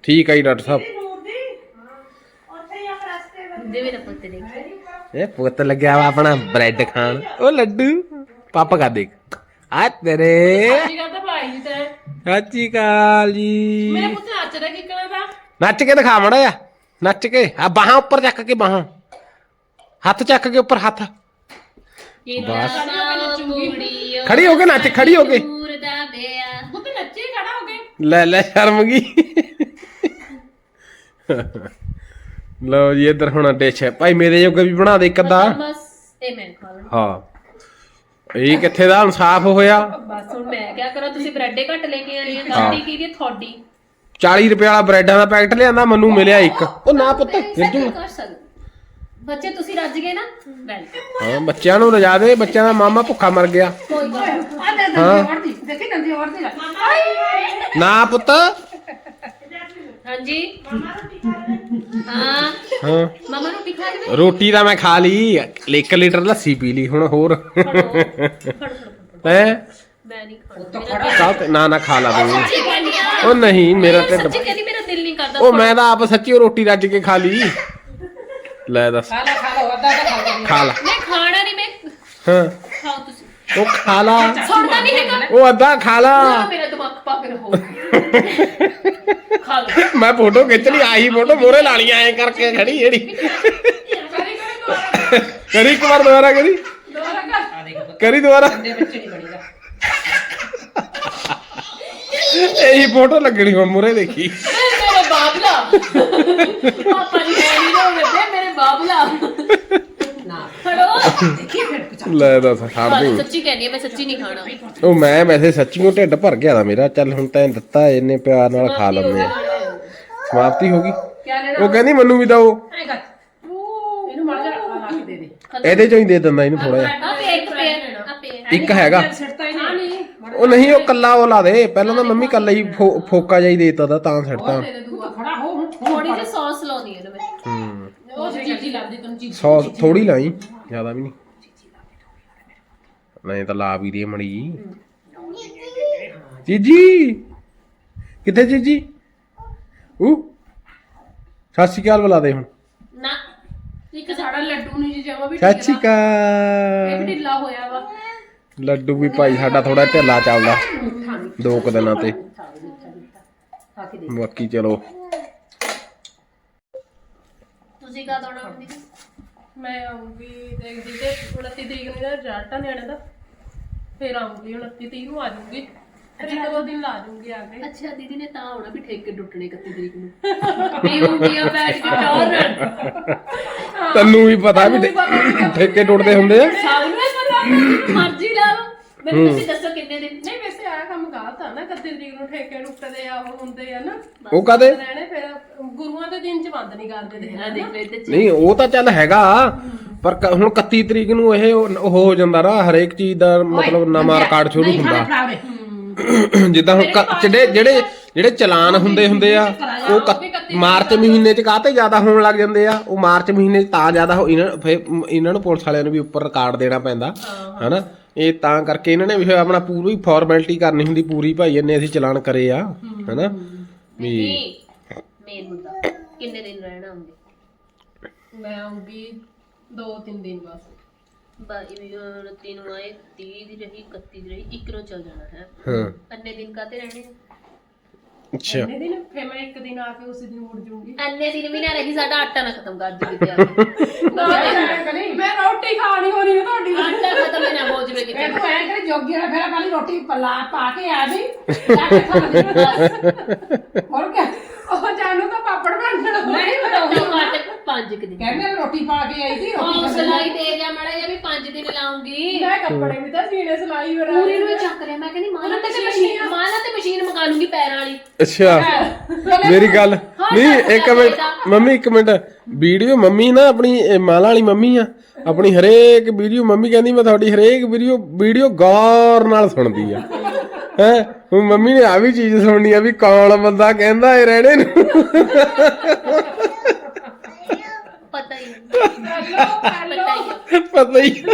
ਠੀਕ ਆ ਜੀ ਡਾਕਟਰ ਸਾਹਿਬ। ਦੇ ਮੇਰਾ ਪੁੱਤ ਦੇਖਿਆ। ਇਹ ਪੁੱਤ ਲੱਗਿਆ ਵਾ ਆਪਣਾ ਬ੍ਰੈਡ ਖਾਣ। ਉਹ ਲੱਡੂ। ਪਾਪਾ ਕਾ ਦੇਖ। ਆ ਤੇਰੇ। ਕੀ ਕਰਦਾ ਭਾਈ ਜੀ ਤੇ ਸ਼੍ਰੀ ਅਕਾਲ ਜੀ। ਮੇਰੇ ਪੁੱਤ ਨੱਚਦਾ ਕੀ ਕਰਾਂ ਦਾ ਨੱਚ ਕੇ ਦਿਖਾ ਮੜਾ ਜਾ ਨੱਚ ਕੇ। ਆ ਬਾਹਾਂ ਉੱਪਰ ਚੱਕ ਕੇ ਬਾਹਾਂ। ਹੱਥ ਚੱਕ ਕੇ ਉੱਪਰ ਹੱਥ। ਬਸ। ਖੜੀ ਹੋ ਕੇ ਨੱਚ ਖੜੀ ਹੋ ਕੇ। ਨੱਚੇ ਖੜਾ ਹੋ ਲੈ ਲੈ ਸ਼ਰਮ ਗਈ। ਲਓ ਜੀ ਇੱਧਰ ਹੁਣ ਡਿਸ਼ ਹੈ। ਭਾਈ ਮੇਰੇ ਜੋਗਾ ਵੀ ਬਣਾ ਦੇ ਇੱਕ ਅੱਧਾ। ਬਸ ਇਹ ਮੈਂ ਖਾ ਲੈਣਾ ਹਾਂ। ਇਹ ਕਿੱਥੇ ਦਾ ਇਨਸਾਫ ਹੋਇਆ? ਬਸ ਹੁਣ ਮੈਂ ਕਿਆ ਕਰਾਂ ਤੁਸੀਂ ਬ੍ਰੈਡੇ ਘੱਟ ਲੈ ਕੇ ਆਏ ਆ ਕੀ ਦੀ ਤੁਹਾਡੀ। 40 ਰੁਪਏ ਵਾਲਾ ਬ੍ਰੈਡਾਂ ਦਾ ਪੈਕਟ ਲਿਆਂਦਾ ਮੈਨੂੰ ਮਿਲਿਆ ਇੱਕ। ਉਹ ਨਾ ਪੁੱਤ ਕਰ ਸਕਦੇ। ਬੱਚੇ ਤੁਸੀਂ ਰੱਜ ਗਏ ਨਾ ਹਾਂ ਬੱਚਿਆਂ ਨੂੰ ਰਜਾ ਦੇ ਬੱਚਿਆਂ ਦਾ ਮਾਮਾ ਭੁੱਖਾ ਮਰ ਗਿਆ। ਕੋਈ ਗੱਲ ਨੀ। ਹਾਂ। ਦੇਖੀ ਦੰਦੀ ਹੋਰ ਦੀ ਨਾ ਪੁੱਤ। ਹਾਂਜੀ। ਹਾਂ। ਹਾਂ। ਮਮਾ ਰੋਟੀ ਤਾਂ ਮੈਂ ਖਾ ਲਈ 1 ਲੀਟਰ ਲੱਸੀ ਪੀ ਲਈ ਹੁਣ ਹੋਰ। ਫੜੋ ਫੜ ਫੜ ਹੈ? ਮੈਂ ਨਹੀਂ ਖਾਣਾ। ਤੇ- ਨਾ ਨਾ ਖਾ ਲਾ ਤੂੰ। ਉਹ ਨਹੀਂ ਮੇਰਾ ਢਿੱਡ ਸੱਚੀ ਕਹਿੰਦੀ ਮੇਰਾ ਦਿਲ ਨਹੀਂ ਕਰਦਾ ਉਹ ਮੈਂ ਤਾਂ ਆਪ ਸੱਚੀ ਉਹ ਰੋਟੀ ਰੱਜ ਕੇ ਖਾ ਲਈ। ਲੈ ਦੱਸ। ਖਾ ਲੈ ਖਾ ਲੈ ਅੱਧਾ ਅੱਧਾ ਖਾ ਲੈ। ਖਾ ਲਾ। ਮੈਂ ਖਾਣਾ ਨਹੀਂ ਮੈਂ ਹਾਂ। ਖਾਓ ਤੁਸੀਂ। ਉਹ ਖਾ ਲਾ। ਸੁਣਦਾ ਨਹੀਂ ਹੈਗਾ। ਉਹ ਅੱਧਾ ਖਾ ਲਾ। ਮੇਰਾ ਦਿਮਾਗ ਪਾਗਲ ਹੋ ਖਾ ਲਓ ਮੈਂ ਫੋਟੋ ਖਿੱਚ ਲਈ ਆਹੀ ਫੋਟੋ ਮੋਰੇ ਲਾ ਲਈ ਐ ਕਰਕੇ ਖੜੀ ਜਿਹੜੀ। ਕਰੀ ਇੱਕ ਵਾਰ ਦੁਬਾਰਾ ਕਰੀ। ਕਰੀ ਦੁਬਾਰਾ। ਦੇ ਬੱਚੇ ਨਹੀਂ ਬਣੀਦਾ। ਇਹੀ ਫੋਟੋ ਲੱਗਣੀ ਹੁਣ ਮੋਰੇ ਦੇਖੀ। ਮੇਰੇ ਬਾਬਲਾ। ਪਾਪਾ ਜੀ ਨਹੀਂ ਰੋਵੇ ਮੇਰੇ ਬਾਬਲਾ। ਨਾ। ਫੜੋ ਦੇਖੀ ਫਿਰ ਕੁਛ ਲੈ ਦੱਸ ਦੂੰ ਸੱਚੀ ਕਹਿੰਦੀ ਆ ਮੈਂ ਸੱਚੀ ਨਹੀਂ ਖਾਣਾ। ਉਹ ਮੈਂ ਵੈਸੇ ਸੱਚੀਓ ਢਿੱਡ ਭਰ ਗਿਆ ਦਾ ਮੇਰਾ ਚੱਲ ਹੁਣ ਤੈਨੂੰ ਦਿੱਤਾ ਇੰਨੇ ਪਿਆਰ ਨਾਲ ਖਾ ਲੈਂਦੇ ਆ। ਸਮਾਪਤੀ ਹੋ ਗਈ? ਕਿਆ ਲੈਣਾ? ਉਹ ਕਹਿੰਦੀ ਮੈਨੂੰ ਵੀ ਦਓ। ਐ ਕਰ। ਇਹਨੂੰ ਮੜ ਜਾ ਲਾ ਕੇ ਦੇ ਇਹਦੇ ਚੋਂ ਹੀ ਦੇ ਦਿੰਦਾ ਇਹਨੂੰ ਥੋੜਾ ਜਿਹਾ। ਆ ਪੇ ਇੱਕ ਪੇ ਆ ਪੇ ਇੱਕ ਹੈਗਾ। ਉਹ ਨਹੀਂ ਉਹ ਕੱਲਾ ਉਹ ਲਾ ਦੇ। ਪਹਿਲਾਂ ਤਾਂ ਮੰਮੀ ਕੱਲਾ ਹੀ ਫੋ- ਫੋਕਾ ਹੀ ਦੇਤਾ ਤਾ ਤਾਂ ਛੱਡਤਾ। ਖੜਾ ਹੋ ਹੁਣ ਥੋੜੀ ਜਿਹੀ ਸੌਸ ਲਾਉਣੀ ਇਹਨੂੰ ਮੈਂ ਹੂੰ। ਉਹ ਚੀਜ਼ੀ ਲੱਗਦੀ ਤੈਨੂੰ ਚੀਜ਼ੀ ਸੌਸ ਥੋੜੀ ਲਾਈ ਜ਼ਿਆਦਾ ਵੀ ਨਹੀਂ। ਨਹੀਂ ਤਾਂ ਲਾ ਵੀ ਦੇ ਮੜੀ ਜੀਜੀ ਕਿੱਥੇ ਜੀਜੀ ਉਹ ਸਤਿ ਸ਼੍ਰੀ ਅਕਾਲ ਬੁਲਾ ਦੇ ਹੁਣ। ਨਾ। ਇੱਕ ਸਾਡਾ ਲੱਡੂ ਨਹੀਂ ਜੀ ਜਮਾ ਵੀ ਸਤਿ ਸ਼੍ਰੀ ਇਹ ਵੀ ਅਕਾਲ। ਢਿੱਲਾ ਹੋਇਆ ਵਾ। ਲੱਡੂ ਵੀ ਭਾਈ ਸਾਡਾ ਥੋੜਾ ਢਿੱਲਾ ਚੱਲਦਾ। ਦੋ ਕੁ ਦਿਨਾਂ ਤੇ। ਬਾਕੀ ਚਲੋ। ਤੁਸੀਂ ਕਾ ਦੋਣਾ ਹੁੰਦੀ ਮੈਂ ਆਉਂਗੀ ਦੇਖਦੀ ਤੇ 29 ਤਰੀਕ ਨੂੰ ਰਿਜ਼ਲਟ ਆ ਨਿਆਣੇ ਦਾ ਫਿਰ ਆਉਂਗੀ 29 ਤਰੀਕ ਨੂੰ ਆ ਜਾਊਂਗੀ। ਫਿਰ ਇੱਕ ਦੋ ਦਿਨ ਲਾ ਜਾਊਂਗੀ ਆ ਕੇ। ਅੱਛਾ ਦੀਦੀ ਨੇ ਤਾਂ ਆਉਣਾ ਵੀ ਠੇਕੇ ਟੁੱਟਣੇ 31 ਤਰੀਕ ਨੂੰ। ਵੀ ਹੁੰਦੀ ਆ ਬੈਠ ਕੇ ਟੌਰ ਤੈਨੂੰ ਵੀ ਪਤਾ ਵੀ ਠੇ- ਠੇਕੇ ਟੁੱਟਦੇ ਹੁੰਦੇ ਆ। ਸਭ ਨੂੰ ਇਹ ਪਤਾ ਮਰਜ਼ੀ ਲਾ ਲਓ। ਮੈਨੂੰ ਤੁਸੀਂ ਦੱਸੋ ਕਿੰਨੇ ਦਿਨ? ਨਹੀਂ ਵੈਸੇ ਆ ਕੰਮ ਗਲਤ ਆ ਨਾ 31 ਤਰੀਕ ਨੂੰ ਠੇਕੇ ਟੁੱਟਦੇ ਆ ਉਹ ਹੁੰਦੇ ਆ ਨਾ। ਉਹ ਕਦੇ ਰਹਿਣੇ ਫਿਰ ਗੁਰੂਆਂ ਦੇ ਦਿਨ ਚ ਬੰਦ ਨਹੀਂ ਕਰਦੇ ਦੇਖ ਆ ਦੇਖ ਲੈ ਤੇ ਨਹੀਂ ਉਹ ਤਾਂ ਚੱਲ ਹੈਗਾ ਪਰ ਕ- ਹੁਣ 31 ਤਰੀਕ ਨੂੰ ਇਹ ਉਹ ਹੋ ਜਾਂਦਾ ਨਾ ਹਰੇਕ ਚੀਜ਼ ਦਾ ਮਤਲਬ ਨਵਾਂ ਰਿਕਾਰਡ ਸ਼ੁਰੂ ਹੁੰਦਾ। <clears throat> ਜਿੱਦਾਂ ਹੁਣ ਕ- ਜਿਹੜੇ ਜਿਹੜੇ ਜਿਹੜੇ ਚਲਾਨ ਹੁੰਦੇ ਹੁੰਦੇ ਆ ਉਹ ਕ- ਮਾਰਚ ਮਹੀਨੇ ਚ ਕਾਹਤੇ ਜ਼ਿਆਦਾ ਹੋਣ ਲੱਗ ਜਾਂਦੇ ਆ? ਉਹ ਮਾਰਚ ਮਹੀਨੇ ਚ ਤਾਂ ਜ਼ਿਆਦਾ ਹੋ ਇਹਨਾਂ ਫਿਰ ਇਹਨਾਂ ਨੂੰ ਪੁਲਿਸ ਵਾਲਿਆਂ ਨੂੰ ਵੀ ਉੱਪਰ ਰਿਕਾਰਡ ਦੇਣਾ ਪੈਂਦਾ ਹਨਾ? ਇਹ ਤਾਂ ਕਰਕੇ ਇਹਨਾਂ ਨੇ ਵੀ ਫਿਰ ਆਪਣਾ ਪੂਰੀ ਫਾਰਮੈਲਿਟੀ ਕਰਨੀ ਹੁੰਦੀ ਪੂਰੀ ਭਾਈ ਇੰਨੇ ਅਸੀਂ ਚਲਾਨ ਕਰੇ ਆ ਹਨਾ? ਵੀ ਨਹੀਂ ਮੇਨ ਮੁੱਦਾ ਕਿੰਨੇ ਦਿਨ ਰਹਿਣਾ ਹੁੰਦੇ? ਮੈਂ ਆਉਂਗੀ ਦੋ ਤਿੰਨ ਦਿਨ ਬਸ। ਬਾਈ ਵੀ 29 ਨੂੰ ਆਏ 30 ਦੀ ਰਹੀ 31 ਦੀ ਰਹੀ ਇੱਕ ਨੂੰ ਚਲ ਜਾਣਾ ਹੈ। ਹਾਂ। ਅੰਨੇ ਦਿਨ ਕਾਤੇ ਰਹਿਣੇ? ਅੱਛਾ। ਇੰਨੇ ਦਿਨ? ਫਿਰ ਮੈਂ ਇੱਕ ਦਿਨ ਆ ਕੇ ਉਸੇ ਦਿਨ ਮੁੜ ਜਾਊਂਗੀ। ਅੰਨੇ ਦਿਨ ਵੀ ਨਾ ਰਹੀ ਸਾਡਾ ਆਟਾ ਨਾ ਖਤਮ ਕਰ ਦੇ ਕਿਤੇ ਆ ਕੇ। ਮੈਂ ਰੋਟੀ ਖਾਣੀ ਹੋਣੀ ਹੈ ਤੁਹਾਡੀ। ਆਟਾ ਖਤਮ ਹੀ ਨਾ ਹੋ ਜਵੇ ਕਿਤੇ ਇਹ ਤਾਂ ਐ ਕਰੇ ਜੋਗੀ ਨਾ ਫੇਰ ਪਹਿਲੀ ਰੋਟੀ ਪਲਾ ਪਾ ਕੇ ਆ ਗਈ ਜਾ ਕੇ ਖਾ ਲਈ। ਹੋਰ ਕਿਆ? ਉਹ ਜਾਨੂ ਤਾਂ ਪਾਪੜ ਬਣ ਜਾਣਾ ਨਹੀਂ ਮੈਂ ਉਹੀ ਤੂੰ ਆਟੇ ਪੰਜ ਕੁ ਦਿਨ। ਕਹਿੰਦੇ ਰੋਟੀ ਪਾ ਕੇ ਆਈ ਸੀ ਰੋਟੀ। ਸਲਾਈ ਦੇ ਜਾ ਮੜਾ ਜਾਂ ਵੀ ਪੰਜ ਦਿਨ ਲਾਉਂਗੀ। ਮੈਂ ਕੱਪੜੇ ਵੀ ਤਾਂ ਸੀਨੇ ਸਲਾਈ ਵਰਾ ਪੂਰੀ ਨੂੰ ਹੀ ਚੱਕ ਲਿਆ। ਮੈਂ ਕਹਿੰਦੀ ਮਾਂ ਤੇ ਮਸ਼ੀਨ ਮਾਂ ਤੇ ਮਸ਼ੀਨ ਮੰਗਾ ਲੂੰਗੀ ਪੈਰਾਂ ਵਾਲੀ। ਅੱਛਾ ਮੇਰੀ ਗੱਲ ਨਹੀਂ ਇੱਕ ਮਿੰਟ ਮੰਮੀ ਇੱਕ ਮਿੰਟ। ਵੀਡੀਓ ਮੰਮੀ ਨਾ ਆਪਣੀ ਇਹ ਮਾਲਾ ਵਾਲੀ ਮੰਮੀ ਆ। ਆਪਣੀ ਹਰੇਕ ਵੀਡੀਓ ਮੰਮੀ ਕਹਿੰਦੀ ਮੈਂ ਤੁਹਾਡੀ ਹਰੇਕ ਵੀਡੀਓ ਵੀਡੀਓ ਗੌਰ ਨਾਲ ਸੁਣਦੀ ਆ। ਹੈ? ਹੁਣ ਮੰਮੀ ਨੇ ਆ ਵੀ ਚੀਜ਼ ਸੁਣਨੀ ਆ ਵੀ ਕੌਣ ਬੰਦਾ ਕਹਿੰਦਾ ਇਹ ਰਹਿਣੇ ਨੂੰ? ਪਤਾ ਹੀ ਨਹੀਂ। ਪਤਾ ਹੀ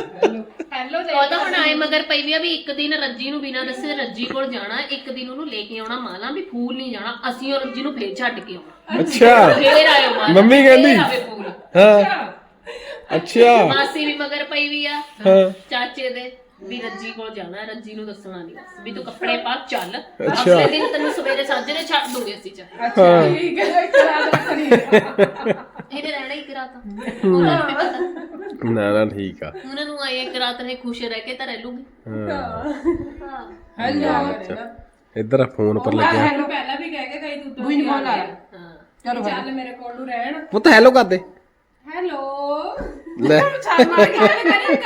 ਉਹ ਤਾਂ ਹੁਣ ਆਏ ਮਗਰ ਪਈ ਵੀ ਆ ਵੀ ਇੱਕ ਦਿਨ ਰੱਜੀ ਨੂੰ ਬਿਨਾਂ ਦੱਸੇ ਰੱਜੀ ਕੋਲ ਜਾਣਾ ਇੱਕ ਦਿਨ ਉਹਨੂੰ ਲੈ ਕੇ ਆਉਣਾ ਮਾਲਾ ਵੀ ਫੂਲ ਨਹੀਂ ਜਾਣਾ ਅਸੀਂ ਉਹ ਰੱਜੀ ਨੂੰ ਫੇਰ ਛੱਡ ਕੇ ਆਉਣਾ। ਅੱਛਾ। ਫੇਰ ਆਇਓ ਮਾਲਾ। ਮੰਮੀ ਕਹਿੰਦੀ? ਫੇਰ ਆਵੇ ਫੂਲ। ਹਾਂ। ਅੱਛਾ। ਮਾਸੀ ਵੀ ਮਗਰ ਪਈ ਵੀ ਆ ਹਾਂ। ਚਾਚੇ ਦੇ। ਵੀ ਰੱਜੀ ਕੋਲ ਜਾਣਾ ਰੱਜੀ ਨੂੰ ਦੱਸਣਾ ਨਹੀਂ ਬਸ ਵੀ ਤੂੰ ਕੱਪੜੇ ਪਾ ਚੱਲ। ਅੱਛਾ। ਅਗਲੇ ਦਿਨ ਤੈਨੂੰ ਸਵੇਰੇ ਸਾਜਰੇ ਛੱਡ ਦੂੰਗੇ ਅਸੀਂ ਚਾਹੇ ਹਾਂ। ਠੀਕ ਹੈ ਇੱਕ ਰਾਤ ਰੱਖਣੀ ਇਹਨੇ ਰਹਿਣਾ ਇੱਕ ਰਾਤ। ਉਹਨਾਂ ਨੂੰ ਵੀ ਪਤਾ। ਨਾ ਨਾ ਠੀਕ ਆ। ਉਹਨਾਂ ਨੂੰ ਆਏ ਇੱਕ ਰਾਤ ਨੇ ਖੁਸ਼ ਰਹਿ ਕੇ ਤਾਂ ਰਹਿ ਲੂਗੀ। ਹਾਂ। ਹਾਂ। ਹੈਲੋ ਇੱਧਰ ਫੋਨ ਪਰ ਲੱਗਿਆ। ਮੈਨੂੰ ਪਹਿਲਾਂ ਵੀ ਕਹਿ ਕੇ ਗਈ ਤੂੰ ਤਾਂ ਫੋਨ ਲਾਇਆ ਹਾਂ। ਚਲੋ ਚੱਲ ਮੇਰੇ ਕੋਲ ਨੂੰ ਰਹਿਣ। ਪੁੱਤ ਹੈਲੋ ਕਰਦੇ ਹੈਲੋ। ਲੈ। ਚੱਲ ਮਾਰ ਕੇ ਗੱਲ ਕਰੀ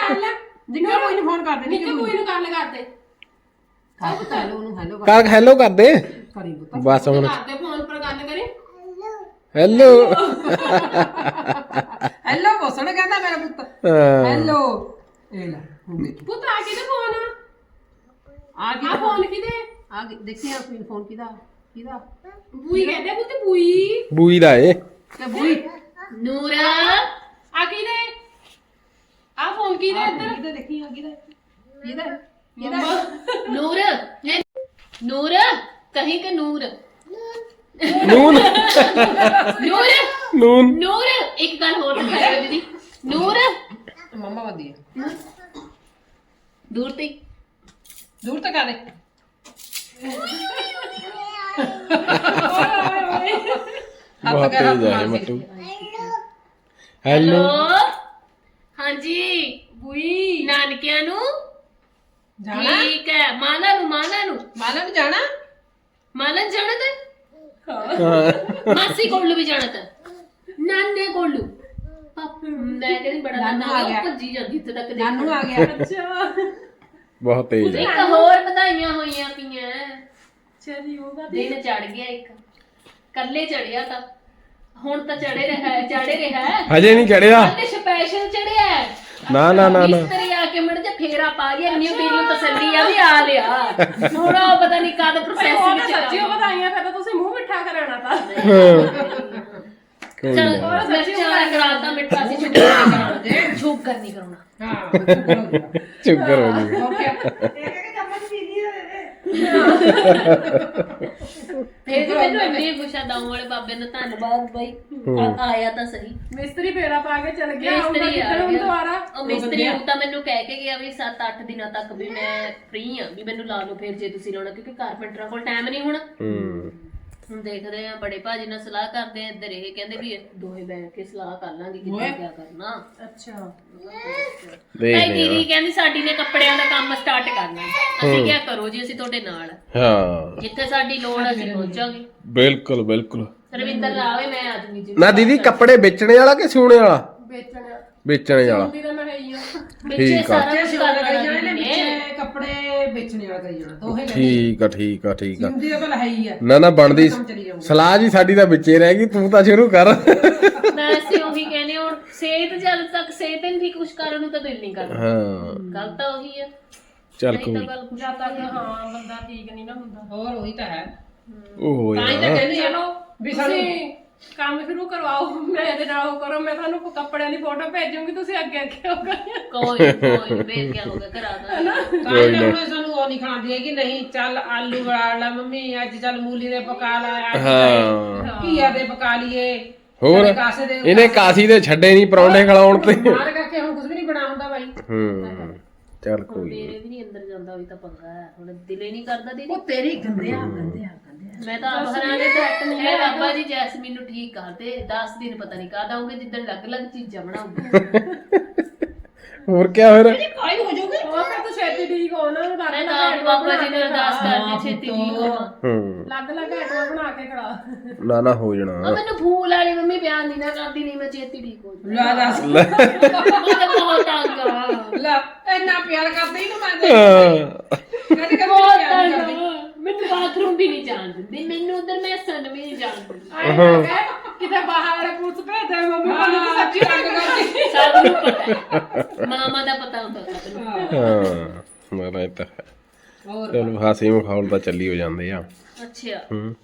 ਨਿੱਕਾ ਕੋਈ ਨਹੀਂ ਫੋਨ ਕਰ ਦੇ ਨਿੱਕੇ ਕੋਈ ਨੂੰ ਗੱਲ ਕਰਦੇ। ਕਾਹ ਪਤਾ? ਲੋ ਉਹਨੂੰ ਹੈਲੋ ਕਰ ਹੈਲੋ ਕਰਦੇ? ਕਰੀ ਬੁੱਤਾ ਬਸ ਹੁਣ। ਕਰਦੇ ਫੋਨ ਪਰ ਗੱਲ ਕਰੀ। ਹੈਲੋ ਹੈਲੋ ਬੋਸਣ ਕਹਿੰਦਾ ਮੇਰਾ ਪੁੱਤ। ਹੈਲੋ ਇਹ ਲੈ ਪੁੱਤ ਆ ਕਿਹਦੇ ਫੋਨ ਆ? ਆ ਫੋਨ ਕਿਹਦੇ? ਆ ਦੇਖੀ ਆ ਫੋਨ ਕਿਦਾ ਕਿਦਾ ਬੂਈ ਕਹਿੰਦੇ ਪੁੱਤ ਬੂਈ। ਬੂਈ ਦਾ ਏ। ਤੇ ਬੁਈ? ਨੂਰ। ਆ ਕਿਹਦੇ? ਆ ਫੋਨ ਕਿਹਦੇ ਇੱਧਰ ਕਿਦਾ ਦੇਖੀ ਆ ਕਿਦਾ ਕਿਦਾ ਕਿਦਾ ਨੂਰ ਹੈ ਨੂਰ ਕਹੀਂ ਕਿ ਨੂਰ ਨੂਨ ਨੂਰ ਨੂਨ ਨੂਰ ਇੱਕ ਗੱਲ ਹੋਰ ਦਿਖਾਇਓ ਦੀਦੀ ਨੂਰ ਮੰਮਾ ਵਧੀਆ ਦੂਰ ਤੇ ਹੀ। ਦੂਰ ਤੱਕ ਆ ਦੇ ਬਹੁਤ ਤੇਜ਼ ਹੈ ਇਹ ਮੱਟੂ ਹੈਲੋ ਹੈਲੋ ਹਾਂਜੀ। ਬੂਈ। ਨਾਨਕਿਆਂ ਨੂੰ। ਜਾਣਾ? ਠੀਕ ਹੈ। ਮਾਲਾ ਨੂੰ ਮਾਲਾ ਨੂੰ। ਮਾਲਾ ਨੂੰ ਜਾਣਾ? ਮਾਲਾ ਨੂੰ ਜਾਣਾ ਤੇ। ਹਾਂ। ਮਾਸੀ ਕੋਲ ਵੀ ਜਾਣਾ ਤਾਂ। ਨਾਨੇ ਕੋਲ। ਪਾਪਾ ਮੈਂ ਕਹਿੰਦੀ ਬੜਾ ਨਾਨੂ ਨਾਨਾ ਆ ਆ ਗਿਆ। ਭੱਜੀ ਜਾਂਦੀ ਇੱਥੇ ਤੱਕ ਨਾਨੂ ਆ ਗਿਆ। ਅੱਛਾ। ਬਹੁਤ ਤੇਜ਼ ਹੈ। ਇੱਕ ਹੋਰ ਵਧਾਈਆਂ ਹੋਈਆਂ ਪਈਆਂ। ਚਲੀ ਹੋਗਾ ਦਿਨ ਚੜ ਗਿਆ ਇੱਕ। ਕੱਲੇ ਚੜਿਆ ਤਾਂ। ਹੁਣ ਤਾਂ ਚੜੇ ਰਿਹਾ ਹੈ ਚੜੇ ਰਿਹਾ ਹੈ। ਹਜੇ ਨਹੀਂ ਚੜਿਆ ਕੱਲੇ ਸਪੈਸ਼ਲ ਚੜਿਆ ਨਾ ਨਾ ਨਾ ਨਾ। ਮਿਸਤਰੀ ਆ ਕੇ ਮੜ ਜਾ ਫੇਰਾ ਪਾ ਗਿਆ ਨਿਊ ਦਿਨ ਨੂੰ ਤਸੱਲੀ ਆ ਵੀ ਆ ਲਿਆ। ਹੁਣ ਉਹ ਪਤਾ ਨਹੀਂ ਕਦ ਉਹ ਪ੍ਰੋਸੈਸ ਤਾਂ ਵਿੱਚ ਸੱਚੀ ਉਹ ਵਧਾਈਆਂ ਫਿਰ ਤਾਂ ਤੁਸੀਂ ਮੂੰਹ ਮਿੱਠਾ ਕਰਾਣਾ ਤਾਂ। ਕੋਈ ਚਲ ਨਾ। ਮਿਰਚਾਂ ਕਰਾਤਾ ਮਿੱਠਾ ਸੀ ਨਹੀਂ ਕਰਾਉਣਾ। ਸ਼ੂਗਰ ਨਹੀਂ ਕਰਾਉਣਾ। ਹਾਂ ਸ਼ੁਕਰ ਹੋ ਜੀ ਫੇਰ ਵੀ ਮੈਨੂੰ ਇੰਨੀ ਖੁਸ਼ਾ ਦਾਉਂ ਵਾਲੇ ਬਾਬੇ ਦਾ ਧੰਨਵਾਦ ਬਾਈ ਆ- ਆਇਆ ਤਾਂ ਸਹੀ। ਮਿਸਤਰੀ ਫੇਰਾ ਪਾ ਕੇ ਚਲ ਗਿਆ ਆਉਂਦਾ ਮਿਸਤਰੀ ਆ ਕਿੱਧਰ ਹੁਣ ਗਿਆ। ਦੁਬਾਰਾ? ਉਹ ਮਿਸਤਰੀ ਨੂੰ ਤਾਂ ਮੈਨੂੰ ਕਹਿ ਕੇ ਗਿਆ ਵੀ 7-8 ਦਿਨਾਂ ਤੱਕ ਵੀ ਮੈਂ ਫ੍ਰੀ ਆ ਵੀ ਮੈਨੂੰ ਲਾ ਲਓ ਫਿਰ ਜੇ ਤੁਸੀਂ ਲਾਉਣਾ ਕਿਉਂਕਿ ਕਾਰਪੈਂਟਰਾਂ ਕੋਲ ਟਾਈਮ ਨਹੀਂ ਹੋਣਾ। ਹੂੰ। ਹੁਣ ਦੇਖਦੇ ਆ ਬੜੇ ਭਾਜੀ ਨਾਲ ਸਲਾਹ ਕਰਦੇ ਆ ਇੱਧਰ ਇਹ ਕਹਿੰਦੇ ਵੀ ਦੋਹੇ ਬੈਠ ਕੇ ਸਲਾਹ ਕਰ ਲਾਂਗੇ ਕਿੱਦਾਂ ਕੀ ਕਰਨਾ। ਅੱਛਾ। ਦੇਖ ਭਾਈ ਦੀਦੀ ਕਹਿੰਦੀ ਸਾਡੀ ਨੇ ਕੱਪੜਿਆਂ ਦਾ ਕੰਮ ਸਟਾਰਟ ਕਰਨਾ। ਅਸੀਂ ਕਿਹਾ ਕਰੋ ਜੀ ਅਸੀਂ ਤੁਹਾਡੇ ਨਾਲ। ਹਾਂ। ਜਿੱਥੇ ਸਾਡੀ ਲੋੜ ਅਸੀਂ ਪਹੁੰਚਾਂਗੇ। ਬਿਲਕੁਲ ਬਿਲਕੁਲ। ਰਵਿੰਦਰ ਲਾਵੇ ਮੈਂ ਆ ਜੂਗੀ ਜੀ। ਨਾ ਦੀਦੀ ਕੱਪੜੇ ਵੇਚਣੇ ਵਾਲਾ ਕਿ ਸਿਉਣੇ ਵਾਲਾ? ਵੇਚਣਾ ਵਾਲਾ। ਹੁੰਦੀ ਤਾਂ ਮੈਂ ਹੈ ਹੀ ਆ। ਵਿੱਚੇ ਠੀਕ ਆ। ਸਾਰਾ ਕੁਝ ਕਰੀ ਕਰਨਾ ਜਾਣੇ ਨੇ ਦੀਦੀ ਨੇ। ਵਿੱਚੇ ਕੱਪੜੇ ਵੇਚਣੇ ਵਾਲਾ ਕਰੀ ਜਾਣਾ ਦੋਹੇ ਲੈ ਠੀਕ ਆ ਠੀਕ ਆ ਠੀਕ ਆ। ਹੁੰਦੀ ਤਾਂ ਹੈ ਹੀ ਆ। ਨਾ ਨਾ ਬਣਦੀ ਕੰਮ ਚਲੀ ਜਾਊਗਾ। ਸਲਾਹ ਜੀ ਸਾਡੀ ਤਾਂ ਵਿੱਚੇ ਰਹਿ ਗਈ ਤੂੰ ਤਾਂ ਸ਼ੁਰੂ ਕਰ। ਮੈਂ ਅਸੀਂ ਉਹੀ ਕਹਿੰਦੇ ਹੁਣ ਸਿਹਤ ਜਦ ਤੱਕ ਸਿਹਤ ਨਹੀਂ ਠੀਕ ਕੁਝ ਕਰਨ ਨੂੰ ਤਾਂ ਦਿਲ ਨਹੀਂ ਕਰਦਾ। ਹਾਂ। ਗੱਲ ਤਾਂ ਉਹੀ ਹੈ ਚੱਲ ਨਹੀਂ ਕੋਈ ਤਾਂ ਗੱਲ ਕੁਝ ਜਦ ਤੱਕ ਹਾਂ ਬੰਦਾ ਠੀਕ ਨਹੀਂ ਨਾ ਹੁੰਦਾ। ਹੋਰ ਉਹੀ ਤਾਂ ਹੈ। ਉਹ ਹੋ ਤਾਂ ਹੀ ਤਾਂ ਕਹਿੰਦੇ ਆ ਵੀ ਤੁਸੀਂ ਕੰਮ ਸ਼ੁਰੂ ਕਰਵਾਓ ਮੈਂ ਇਹਦੇ ਨਾਲ ਉਹ ਕਰੋ ਮੈਂ ਤੁਹਾਨੂੰ ਕੱਪੜਿਆਂ ਦੀ ਫੋਟੋ ਭੇਜੂਗੀ ਤੁਸੀਂ ਅੱਗੇ ਅੱਗੇ ਉਹ ਕਰਿਓ ਕੋਈ ਕੋਈ ਵੇਖ ਗਿਆ ਹੋਗਾ ਕਰਾ ਦਾਂ। ਤਾਂ ਹੀ ਤਾਂ ਹੁਣ ਸਾਨੂੰ ਉਹ ਨਹੀਂ ਖਾਂਦੀ ਹੈ ਕਿ ਨਹੀਂ ਚੱਲ ਆਲੂ ਬਣਾ ਲੈ ਮੰਮੀ ਅੱਜ ਚੱਲ ਮੂਲੀ ਦੇ ਪਕਾ ਲੈ ਅੱਜ ਹਾਂ। ਘੀਆ ਦੇ ਪਕਾ ਲਈਏ। ਹੋਰ? ਚੱਲ ਕਾਸੇ ਦੇ ਇਹਨੇ ਕਾਸੀ ਦੇ ਛੱਡੇ ਨਹੀਂ ਪਰੌਂਠੇ ਖਿਲਾਉਣ ਤੇ। ਮਾਰ ਕਰਕੇ ਹੁਣ ਕੁਝ ਵੀ ਨਹੀਂ ਬਣਾ ਹੁੰਦਾ ਬਾਈ। ਹੂੰ ਚੱਲ ਕੋਈ ਨੀ। ਮੇਰੇ ਵੀ ਨਹੀਂ ਅੰਦਰ ਜਾਂਦਾ ਹੋਈ ਤਾਂ ਪੰਗਾ ਹੈ। ਹੁਣ ਦਿਲੇ ਨਹੀਂ ਕਰਦਾ ਦੀਦੀ। ਉਹ ਤੇਰੀ ਆ ਗੰਦੇ ਆ। ਮੈਂ ਤਾਂ ਆਪ ਹਰਾਣੇ ਤੇ ਮੈਂ ਬਾਬਾ ਜੀ ਜੈਸਮੀਨ ਨੂੰ ਠੀਕ ਕਰ ਦੇ 10 ਦਿਨ ਪਤਾ ਨਹੀਂ ਕਦ ਆਉਂਗੇ ਜਿੱਦਣ ਅਲੱਗ-ਅਲੱਗ ਚੀਜ਼ਾਂ ਬਣਾਉਂਗੇ। ਹੋਰ ਕੀ ਫਿਰ? ਕਾਈ ਹੋ ਜਾਊਗੀ? ਉਹ ਫਿਰ ਤੂੰ ਛੇਤੀ ਠੀਕ ਹੋ ਨਾ ਮੈਂ ਤਾਂ ਆਪ ਬਾਬਾ ਜੀ ਨੂੰ ਅਰਦਾਸ ਕਰਨੀ ਛੇਤੀ ਠੀਕ ਹੋਵਾਂ। ਹੂੰ। ਲੱਗ ਲੱਗ ਐਟਮਾਂ ਬਣਾ ਕੇ ਖੜਾ। ਨਾ ਨਾ ਹੋ ਉਹ ਜਾਣਾ ਮੈਨੂੰ ਫੂਲ ਵਾਲੀ ਮੰਮੀ ਬਿਆਨ ਨਹੀਂ ਨਾ ਕਰਦੀ ਨਹੀਂ ਮੈਂ ਛੇਤੀ ਠੀਕ ਹੋ ਜਾਵਾਂ ਲਾ ਦੱਸ ਮੈਂ ਤਾਂ ਬਹੁਤ ਤੰਗ ਆ। ਲਾ ਇੰਨਾ ਪਿਆਰ ਕਰਦੇ ਹੀ ਨੂੰ ਮੈਂ ਦੇ ਹਾਂ। ਕਦੇ ਕਦੇ ਬਹੁਤ ਪਿਆਰ ਨਹੀਂ ਤੰਗ ਕਰਦੀ। ਆ। ਮੈਨੂੰ ਬਾਥਰੂਮ ਵੀ ਨਹੀਂ ਜਾਣ ਦਿੰਦੀ ਮੈਨੂੰ ਉਧਰ ਮੈਂ ਸਨ ਵੀ ਨਹੀਂ ਜਾਣ ਦਿੰਦੀ। ਆਏ ਕਿਤੇ ਬਾਹਰ ਪੁਲਿਸ ਭੇਜ ਦੇ ਮੰਮੀ ਮੈਨੂੰ ਤਾਂ ਸੱਚੀ ਤੰਗ ਕਰਦੀ ਸਭ ਨੂੰ ਪਤਾ। ਹੈ ਮਾਮਾ ਦਾ ਪਤਾ ਹੁੰਦਾ ਸਭ ਨੂੰ। ਹਾਂ। ਮੇਰਾ ਇਹ ਤਾਂ ਹੈ। ਹੋਰ ਚਲੋ ਹਾਸੀ ਮਖੌਲ ਤਾਂ ਚੱਲੀ ਹੋ ਜਾਂਦੇ ਆ। ਅੱਛਾ। ਹੂੰ।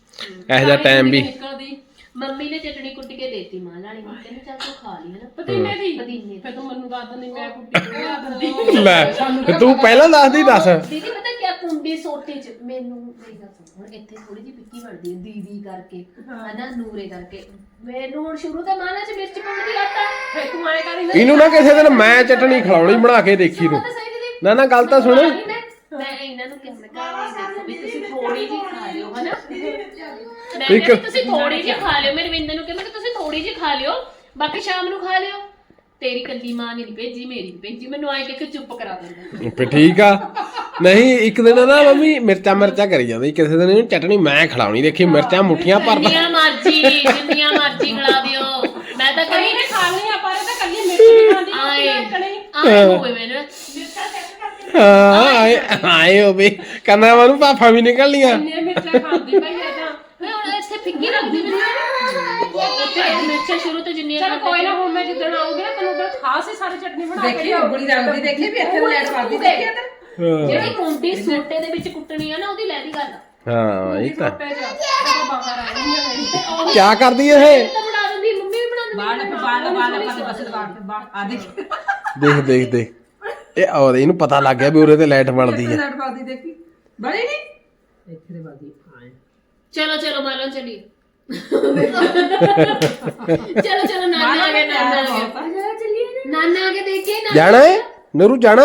ਇਹੋ ਜਿਹਾ ਟਾਈਮ ਵੀ ਨਿਕਲਦੀ? ਮੰਮੀ ਨੇ ਚਟਣੀ ਕੁੱਟ ਕੇ ਦੇਤੀ ਮਾਂ ਲਾਣੀ ਨੂੰ ਕਹਿੰਦੀ ਚੱਲ ਤੂੰ ਖਾ ਲਈ ਹੈ ਨਾ ਪਤੀਨੇ ਦੀ? ਪਦੀਨੇ ਫਿਰ ਤੂੰ ਮੈਨੂੰ ਦੱਸ ਦਿੰਦੀ ਮੈਂ ਕੁੱਟੀ ਬਣਾ ਦਿੰਦੀ। ਲੈ ਤੇ ਤੂੰ ਪਹਿਲਾਂ ਦੱਸਦੀ ਦੱਸ। ਦੀਦੀ ਪਤਾ ਕੁੰਡੀ ਸੋਟੇ ਚ। ਮੈਨੂੰ ਮੇਰੀ ਗੱਲ ਸੁਣ ਹੁਣ ਇੱਥੇ ਥੋੜੀ ਜਿਹੀ ਪਿੱਕੀ ਬਣਦੀ ਹੈ ਦੀਦੀ ਕਰਕੇ ਹਨਾ ਨੂਰੇ ਕਰਕੇ। ਮੈਨੂੰ ਹੁਣ ਸ਼ੁਰੂ ਤੋਂ ਮਾਨਾ ਚ ਮਿਰਚ ਪਾਉਣ ਦੀ ਆਦਤ ਹੈ ਫਿਰ ਤੂੰ ਐ ਕਰੀ ਨਾ ਇਹਨੂੰ ਨਾ ਕਿਸੇ ਦਿਨ ਮੈਂ ਚਟਣੀ ਖਿਲਾਉਣੀ ਬਣਾ ਕੇ ਦੇਖੀ ਦੀਦੀ ਨਾ ਨਾ ਗੱਲ ਤਾਂ ਸੁਣ। ਮੈਂ ਇਹਨਾਂ ਨੂੰ ਕਿਹਾ ਮੈਂ ਕਿਹਾ ਵੀ ਦੇਖੋ ਵੀ ਤੁਸੀਂ ਥੋੜੀ ਜਿਹੀ ਖਾ ਲਿਓ ਹਨਾ? ਮੈਂ ਕਿਹਾ ਵੀ ਤੁਸੀਂ ਥੋੜੀ ਜਿਹੀ ਖਾ ਲਿਓ। ਮੇਰੇ ਵਿੰਦਰ ਨੂੰ ਕਿਹਾ ਮੈਂ ਕਿ ਤੁਸੀਂ ਥੋੜੀ ਜਿਹੀ ਖਾ ਲਿਓ ਬਾਕੀ ਸ਼ਾਮ ਨੂੰ ਖਾ ਲਿਓ। ਤੇਰੀ ਕੱਲੀ ਮਾਂ ਨੇ ਨਹੀਂ ਭੇਜੀ ਮੇਰੀ ਨੀ ਭੇਜੀ ਮੈਨੂੰ ਆਏ ਕਿ ਚੁੱਪ ਕਰਾ ਦਿੰਦਾ। ਫਿਰ ਠੀਕ ਆ। ਨਹੀਂ ਇੱਕ ਦਿਨ ਨਾ ਮੰਮੀ ਮਿਰਚਾਂ ਮਿਰਚਾਂ ਕਰੀ ਜਾਂਦੀ ਕਿਸੇ ਦਿਨ ਇਹਨੂੰ ਚਟਣੀ ਮੈਂ ਖਿਲਾਉਣੀ ਦੇਖੀ ਮਿਰਚਾਂ ਮੁੱਠੀਆਂ ਭਰ ਜਿੰਨੀਆਂ ਮਰਜ਼ੀ ਜਿੰਨੀਆਂ ਮਰਜ਼ੀ ਖਿਲਾ ਦਿਓ। ਮੈਂ ਤਾਂ ਕਈ ਕਰੀ ਨੇ ਖਾਣੀ ਆ ਪਰ ਇਹ ਤਾਂ ਕੱਲੀ ਮਿਰਚ ਖਾਂਦੀ ਆਏ ਆਏ ਹੋਏ ਮੈਨੂੰ। ਹਾਂ ਆਏ ਆਏ ਹੋਵੇ। ਕੰਨਾਂ ਵਾਂਗੂ ਭਾਫਾ ਵੀ ਨਿਕਲਣੀਆਂ। ਇੰਨੇ ਮਿਰਚਾਂ ਖਾਂਦੀ ਭਾਈ ਇਹ ਤਾਂ ਮੈਂ ਹੁਣ ਇੱਥੇ ਫਿੱਕੀ ਲੱਗਦੀ ਮੈਨੂੰ ਉੱਥੇ ਮਿਰਚਾਂ ਸ਼ੁਰੂ ਤੋਂ ਜਿੰਨੀਆਂ ਚਲ ਕੋਈ ਨਾ ਹੁਣ ਮੈਂ ਜਿੱਦਣ ਆਉਂਗੀ ਨਾ ਖਾਸ ਹੀ ਸਾਰੀ ਚਟਨੀ ਬਣਾ ਕੇ ਦੇਖੀ ਉਂਗਲੀ ਰੰਗਦੀ ਦੇਖੀ ਵੀ ਇੱਥੇ ਲੈਟ ਮਾਰਦੀ ਦੇਖੀ। ਇੱਧਰ। ਜਿਹੜੀ ਕੁੰਡੀ ਸੋਟੇ ਦੇ ਵਿੱਚ ਕੁੱਟਣੀ ਆ ਨਾ ਉਹਦੀ ਲੈ ਦੀ ਗੱਲ ਹਾਂ ਇਹ ਤਾਂ। ਛੋਟੇ ਜਿਹਾ ਉਹ ਬਾਹਰ ਆਈ ਹੈ ਮੇਰੀ ਕੀ ਕਰਦੀ ਇਹ? ਦੇਖ ਤਾਂ ਬਣਾ ਦਿੰਦੀ ਮੰਮੀ ਵੀ ਬਣਾ ਦਿੰਦੀ ਬਾਲ ਬਾਲ ਬਾਲ ਪਾ ਦੇ ਬਸ ਬਾਲ ਬਾਲ ਆ ਦੇਖ। ਦੇਖ ਦੇਖ ਇਹ ਔਰ ਇਹਨੂੰ ਪਤਾ ਲੱਗ ਗਿਆ ਵੀ ਉਰੇ ਤੇ ਲਾਈਟ ਬਣਦੀ ਹੈ ਲੈਟ ਮਾਰਦੀ ਦੇਖੀ ਬੜੀ ਨਹੀਂ ਇੱਥੇ ਦੇ ਬਾਦੀ ਆਏ ਚਲੋ ਚਲੋ ਮਾਲੋ ਚਲੀ ਚਲੋ ਚਲੋ ਨਾਨਾ ਆ ਗਿਆ ਨਾਨਾ ਆ ਗਿਆ ਨਾਨਾ ਆ ਕੇ ਦੇਖੇ ਨਾ ਜਾਣਾ ਹੈ ਨਰੂ ਜਾਣਾ?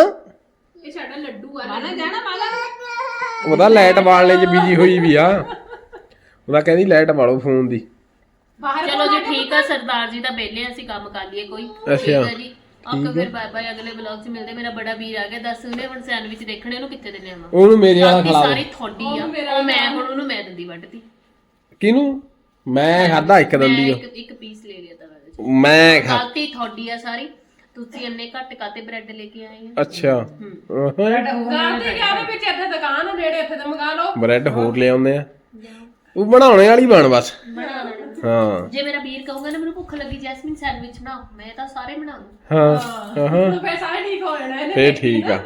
ਇਹ ਸਾਡਾ ਲੱਡੂ ਆ। ਮਾਨਾ ਜਾਣਾ ਮਾਨਾ ਉਹਦਾ ਲਾਈਟ ਬਾਲਣੇ 'ਚ ਬਿਜ਼ੀ ਹੋਈ ਵੀ ਆ। ਉਹਦਾ ਕਹਿੰਦੀ ਲਾਈਟ ਬਾਲੋ ਫੋਨ ਦੀ। ਬਾਹਰ ਚਲੋ ਜੀ ਠੀਕ ਆ ਸਰਦਾਰ ਜੀ ਦਾ ਬੇਲੇ ਅਸੀਂ ਕੰਮ ਕਰ ਲਈਏ ਕੋਈ। ਠੀਕ ਅੱਛਾ। ਹੈ ਜੀ ਆਪਕੋ ਫਿਰ ਬਾਏ ਬਾਏ ਅਗਲੇ ਵਲੌਗ 'ਚ ਮਿਲਦੇ ਮੇਰਾ ਬੜਾ ਵੀਰ ਆ ਗਿਆ। ਦੱਸ ਉਹਨੇ ਹੁਣ ਸੈਂਡਵਿਚ ਦੇਖਣੇ ਉਹਨੂੰ ਕਿੱਥੇ ਦੇਣੇ ਆਵਾਂ ਉਹਨੂੰ ਮੇਰੇ ਵਾਲਾ ਬਾਕੀ ਖਿਲਾ ਸਾਰੀ ਥੋੜੀ ਆ। ਉਹ ਮੈਂ ਹੁਣ ਉਹਨੂੰ ਮੈਂ ਦਿੰਦੀ ਵੱਢਦੀ। ਕਿਹਨੂੰ? ਮੈਂ ਖਾਦਾ ਇੱਕ ਦਿਨ ਮੈਂ ਦੀ ਇੱਕ ਇੱਕ ਪੀਸ ਲੈ ਲਿਆ ਤਾਂ ਵਿੱਚ ਮੈਂ ਖਾ ਗਲਤੀ ਥੋੜੀ ਆ ਸਾਰੀ। ਤੁਸੀਂ ਇੰਨੇ ਘੱਟ ਕਾਤੇ ਬ੍ਰੈਡ ਲੈ ਕੇ ਆਏ ਆ? ਅੱਛਾ। ਗਾਂਧੀ ਗਿਆ ਉਹਦੇ ਵਿੱਚ ਇੱਥੇ ਦੁਕਾਨ ਆ ਨੇੜੇ ਇੱਥੇ ਤੇ ਮੰਗਾ ਲਓ। ਬ੍ਰੈਡ ਹੋਰ ਲਿਆਉਂਦੇ ਆ। ਉਹ ਬਣਾਉਣੇ ਵਾਲੀ ਬਣ ਬਸ। ਬਣਾ ਲੈਣਾ ਹਾਂ। ਜੇ ਮੇਰਾ ਵੀਰ ਕਹੂਗਾ ਨਾ ਮੈਨੂੰ ਭੁੱਖ ਲੱਗੀ ਜੈਸਮੀਨ ਸੈਂਡਵਿਚ ਬਣਾ ਮੈਂ ਤਾਂ ਸਾਰੇ ਬਣਾ ਦੂੰ। ਹਾਂ ਹਾਂ। ਫੇਰ ਸਾਰੇ ਠੀਕ ਹੋ ਜਾਣਾ ਇਹਨੇ। ਫੇਰ ਠੀਕ ਆ।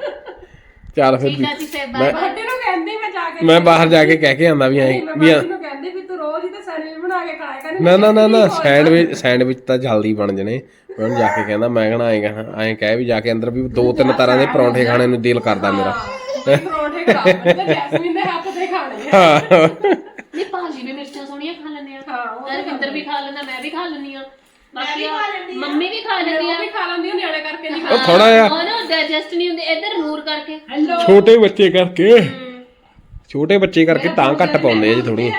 ਚੱਲ ਫਿਰ ਠੀਕ ਆ ਜੀ ਫੇਰ ਬਾਏ ਬਾਟੀ ਨੂੰ ਕਹਿੰਦੀ ਮੈਂ ਜਾ ਕੇ ਮੈਂ ਬਾਹਰ ਜਾ ਕੇ ਕਹਿ ਕੇ ਆਂਦਾ ਵੀ ਐ ਵੀ ਐਂ- ਬਾਟੀ ਨੂੰ ਕਹਿੰਦੀ ਵੀ ਤੂੰ ਰੋਜ਼ ਹੀ ਤਾਂ ਸੈਂਡਵਿਚ ਬਣਾ ਕੇ ਖਾਇਆ ਕਰ ਨਾ ਨਾ ਨਾ ਨਾ ਸੈਂਡਵਿਚ ਸੈਂਡਵਿਚ ਤਾਂ ਜਲਦੀ ਬਣ ਜਣੇ। ਮੈਂ ਉਹਨੂੰ ਜਾ ਕੇ ਕਹਿੰਦਾ ਮੈਂ ਕਹਣਾ ਐਂ ਕਹਾਂ ਐਂ ਕਹਿ ਵੀ ਜਾ ਕੇ ਅੰਦਰ ਵੀ ਦੋ ਤਿੰਨ ਤਰ੍ਹਾਂ ਦੇ ਪਰੌਂਠੇ ਖਾਣੇ ਨੂੰ ਦਿਲ ਕਰਦਾ ਮੇਰਾ। ਪਰੌਂਠੇ ਖਾ ਤੇ ਜੈਸਮੀਨ ਦੇ ਹੱਥ ਦੇ ਖਾਣੇ ਆ। ਹਾਂ। ਨਹੀਂ ਭਾਜੀ ਵੀ ਮਿਰਚਾਂ ਸੋਹਣੀਆਂ ਖਾ ਲੈਂਦੇ ਆ। ਹਾਂ, ਉਹ ਰਵਿੰਦਰ ਵੀ ਖਾ ਲੈਂਦਾ ਮੈਂ ਵੀ ਖਾ ਲੈਂਦੀ ਆ। ਬਾਕੀ ਆ। ਮੰਮੀ ਵੀ ਖਾ ਲੈਂਦੀ ਉਹ ਆ। ਵੀ ਖਾ ਲੈਂਦੀ ਉਹ ਨਿਆਣੇ ਕਰਕੇ ਨਹੀਂ ਉਹ ਥੋੜਾ ਜਿਹਾ ਉਹ ਨਾ ਡਾਈਜੈਸਟ ਨਹੀਂ ਹੁੰਦੇ ਇੱਧਰ ਨੂਰ ਕਰਕੇ। ਛੋਟੇ ਬੱਚੇ ਕਰਕੇ। ਛੋਟੇ ਬੱਚੇ ਕਰਕੇ ਤਾਂ ਘੱਟ ਪਾਉਂਦੇ ਆ ਜੀ ਥੋੜੀ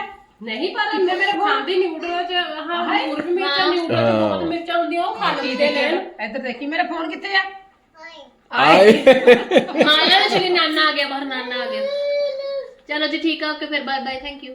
ਨਹੀਂ ਪਰ ਇੰਨੇ ਮੇਰੇ ਖਾਂਦੀ ਨਿਊਡਲ ਚ ਹਾਂ ਹੋਰ ਵੀ ਮਿਰਚਾਂ ਨਿਊਡਲ ਚ ਬਹੁਤ ਮਿਰਚਾਂ ਹੁੰਦੀਆਂ ਉਹ ਖਾ ਲੈਂਦੇ ਨੇ। ਇੱਧਰ ਦੇਖੀ ਮੇਰਾ ਫੋਨ ਕਿੱਥੇ ਆ? ਆਏ। ਹਾਂ ਯਾਰ ਸ਼੍ਰੀ ਨਾਨਾ ਆ ਗਿਆ ਬਾਹਰ ਨਾਨਾ ਆ ਗਿਆ। <laughs> ਚਲੋ ਜੀ ਠੀਕ ਆ ਓਕੇ ਫਿਰ ਬਾਏ ਬਾਏ ਥੈਂਕ ਯੂ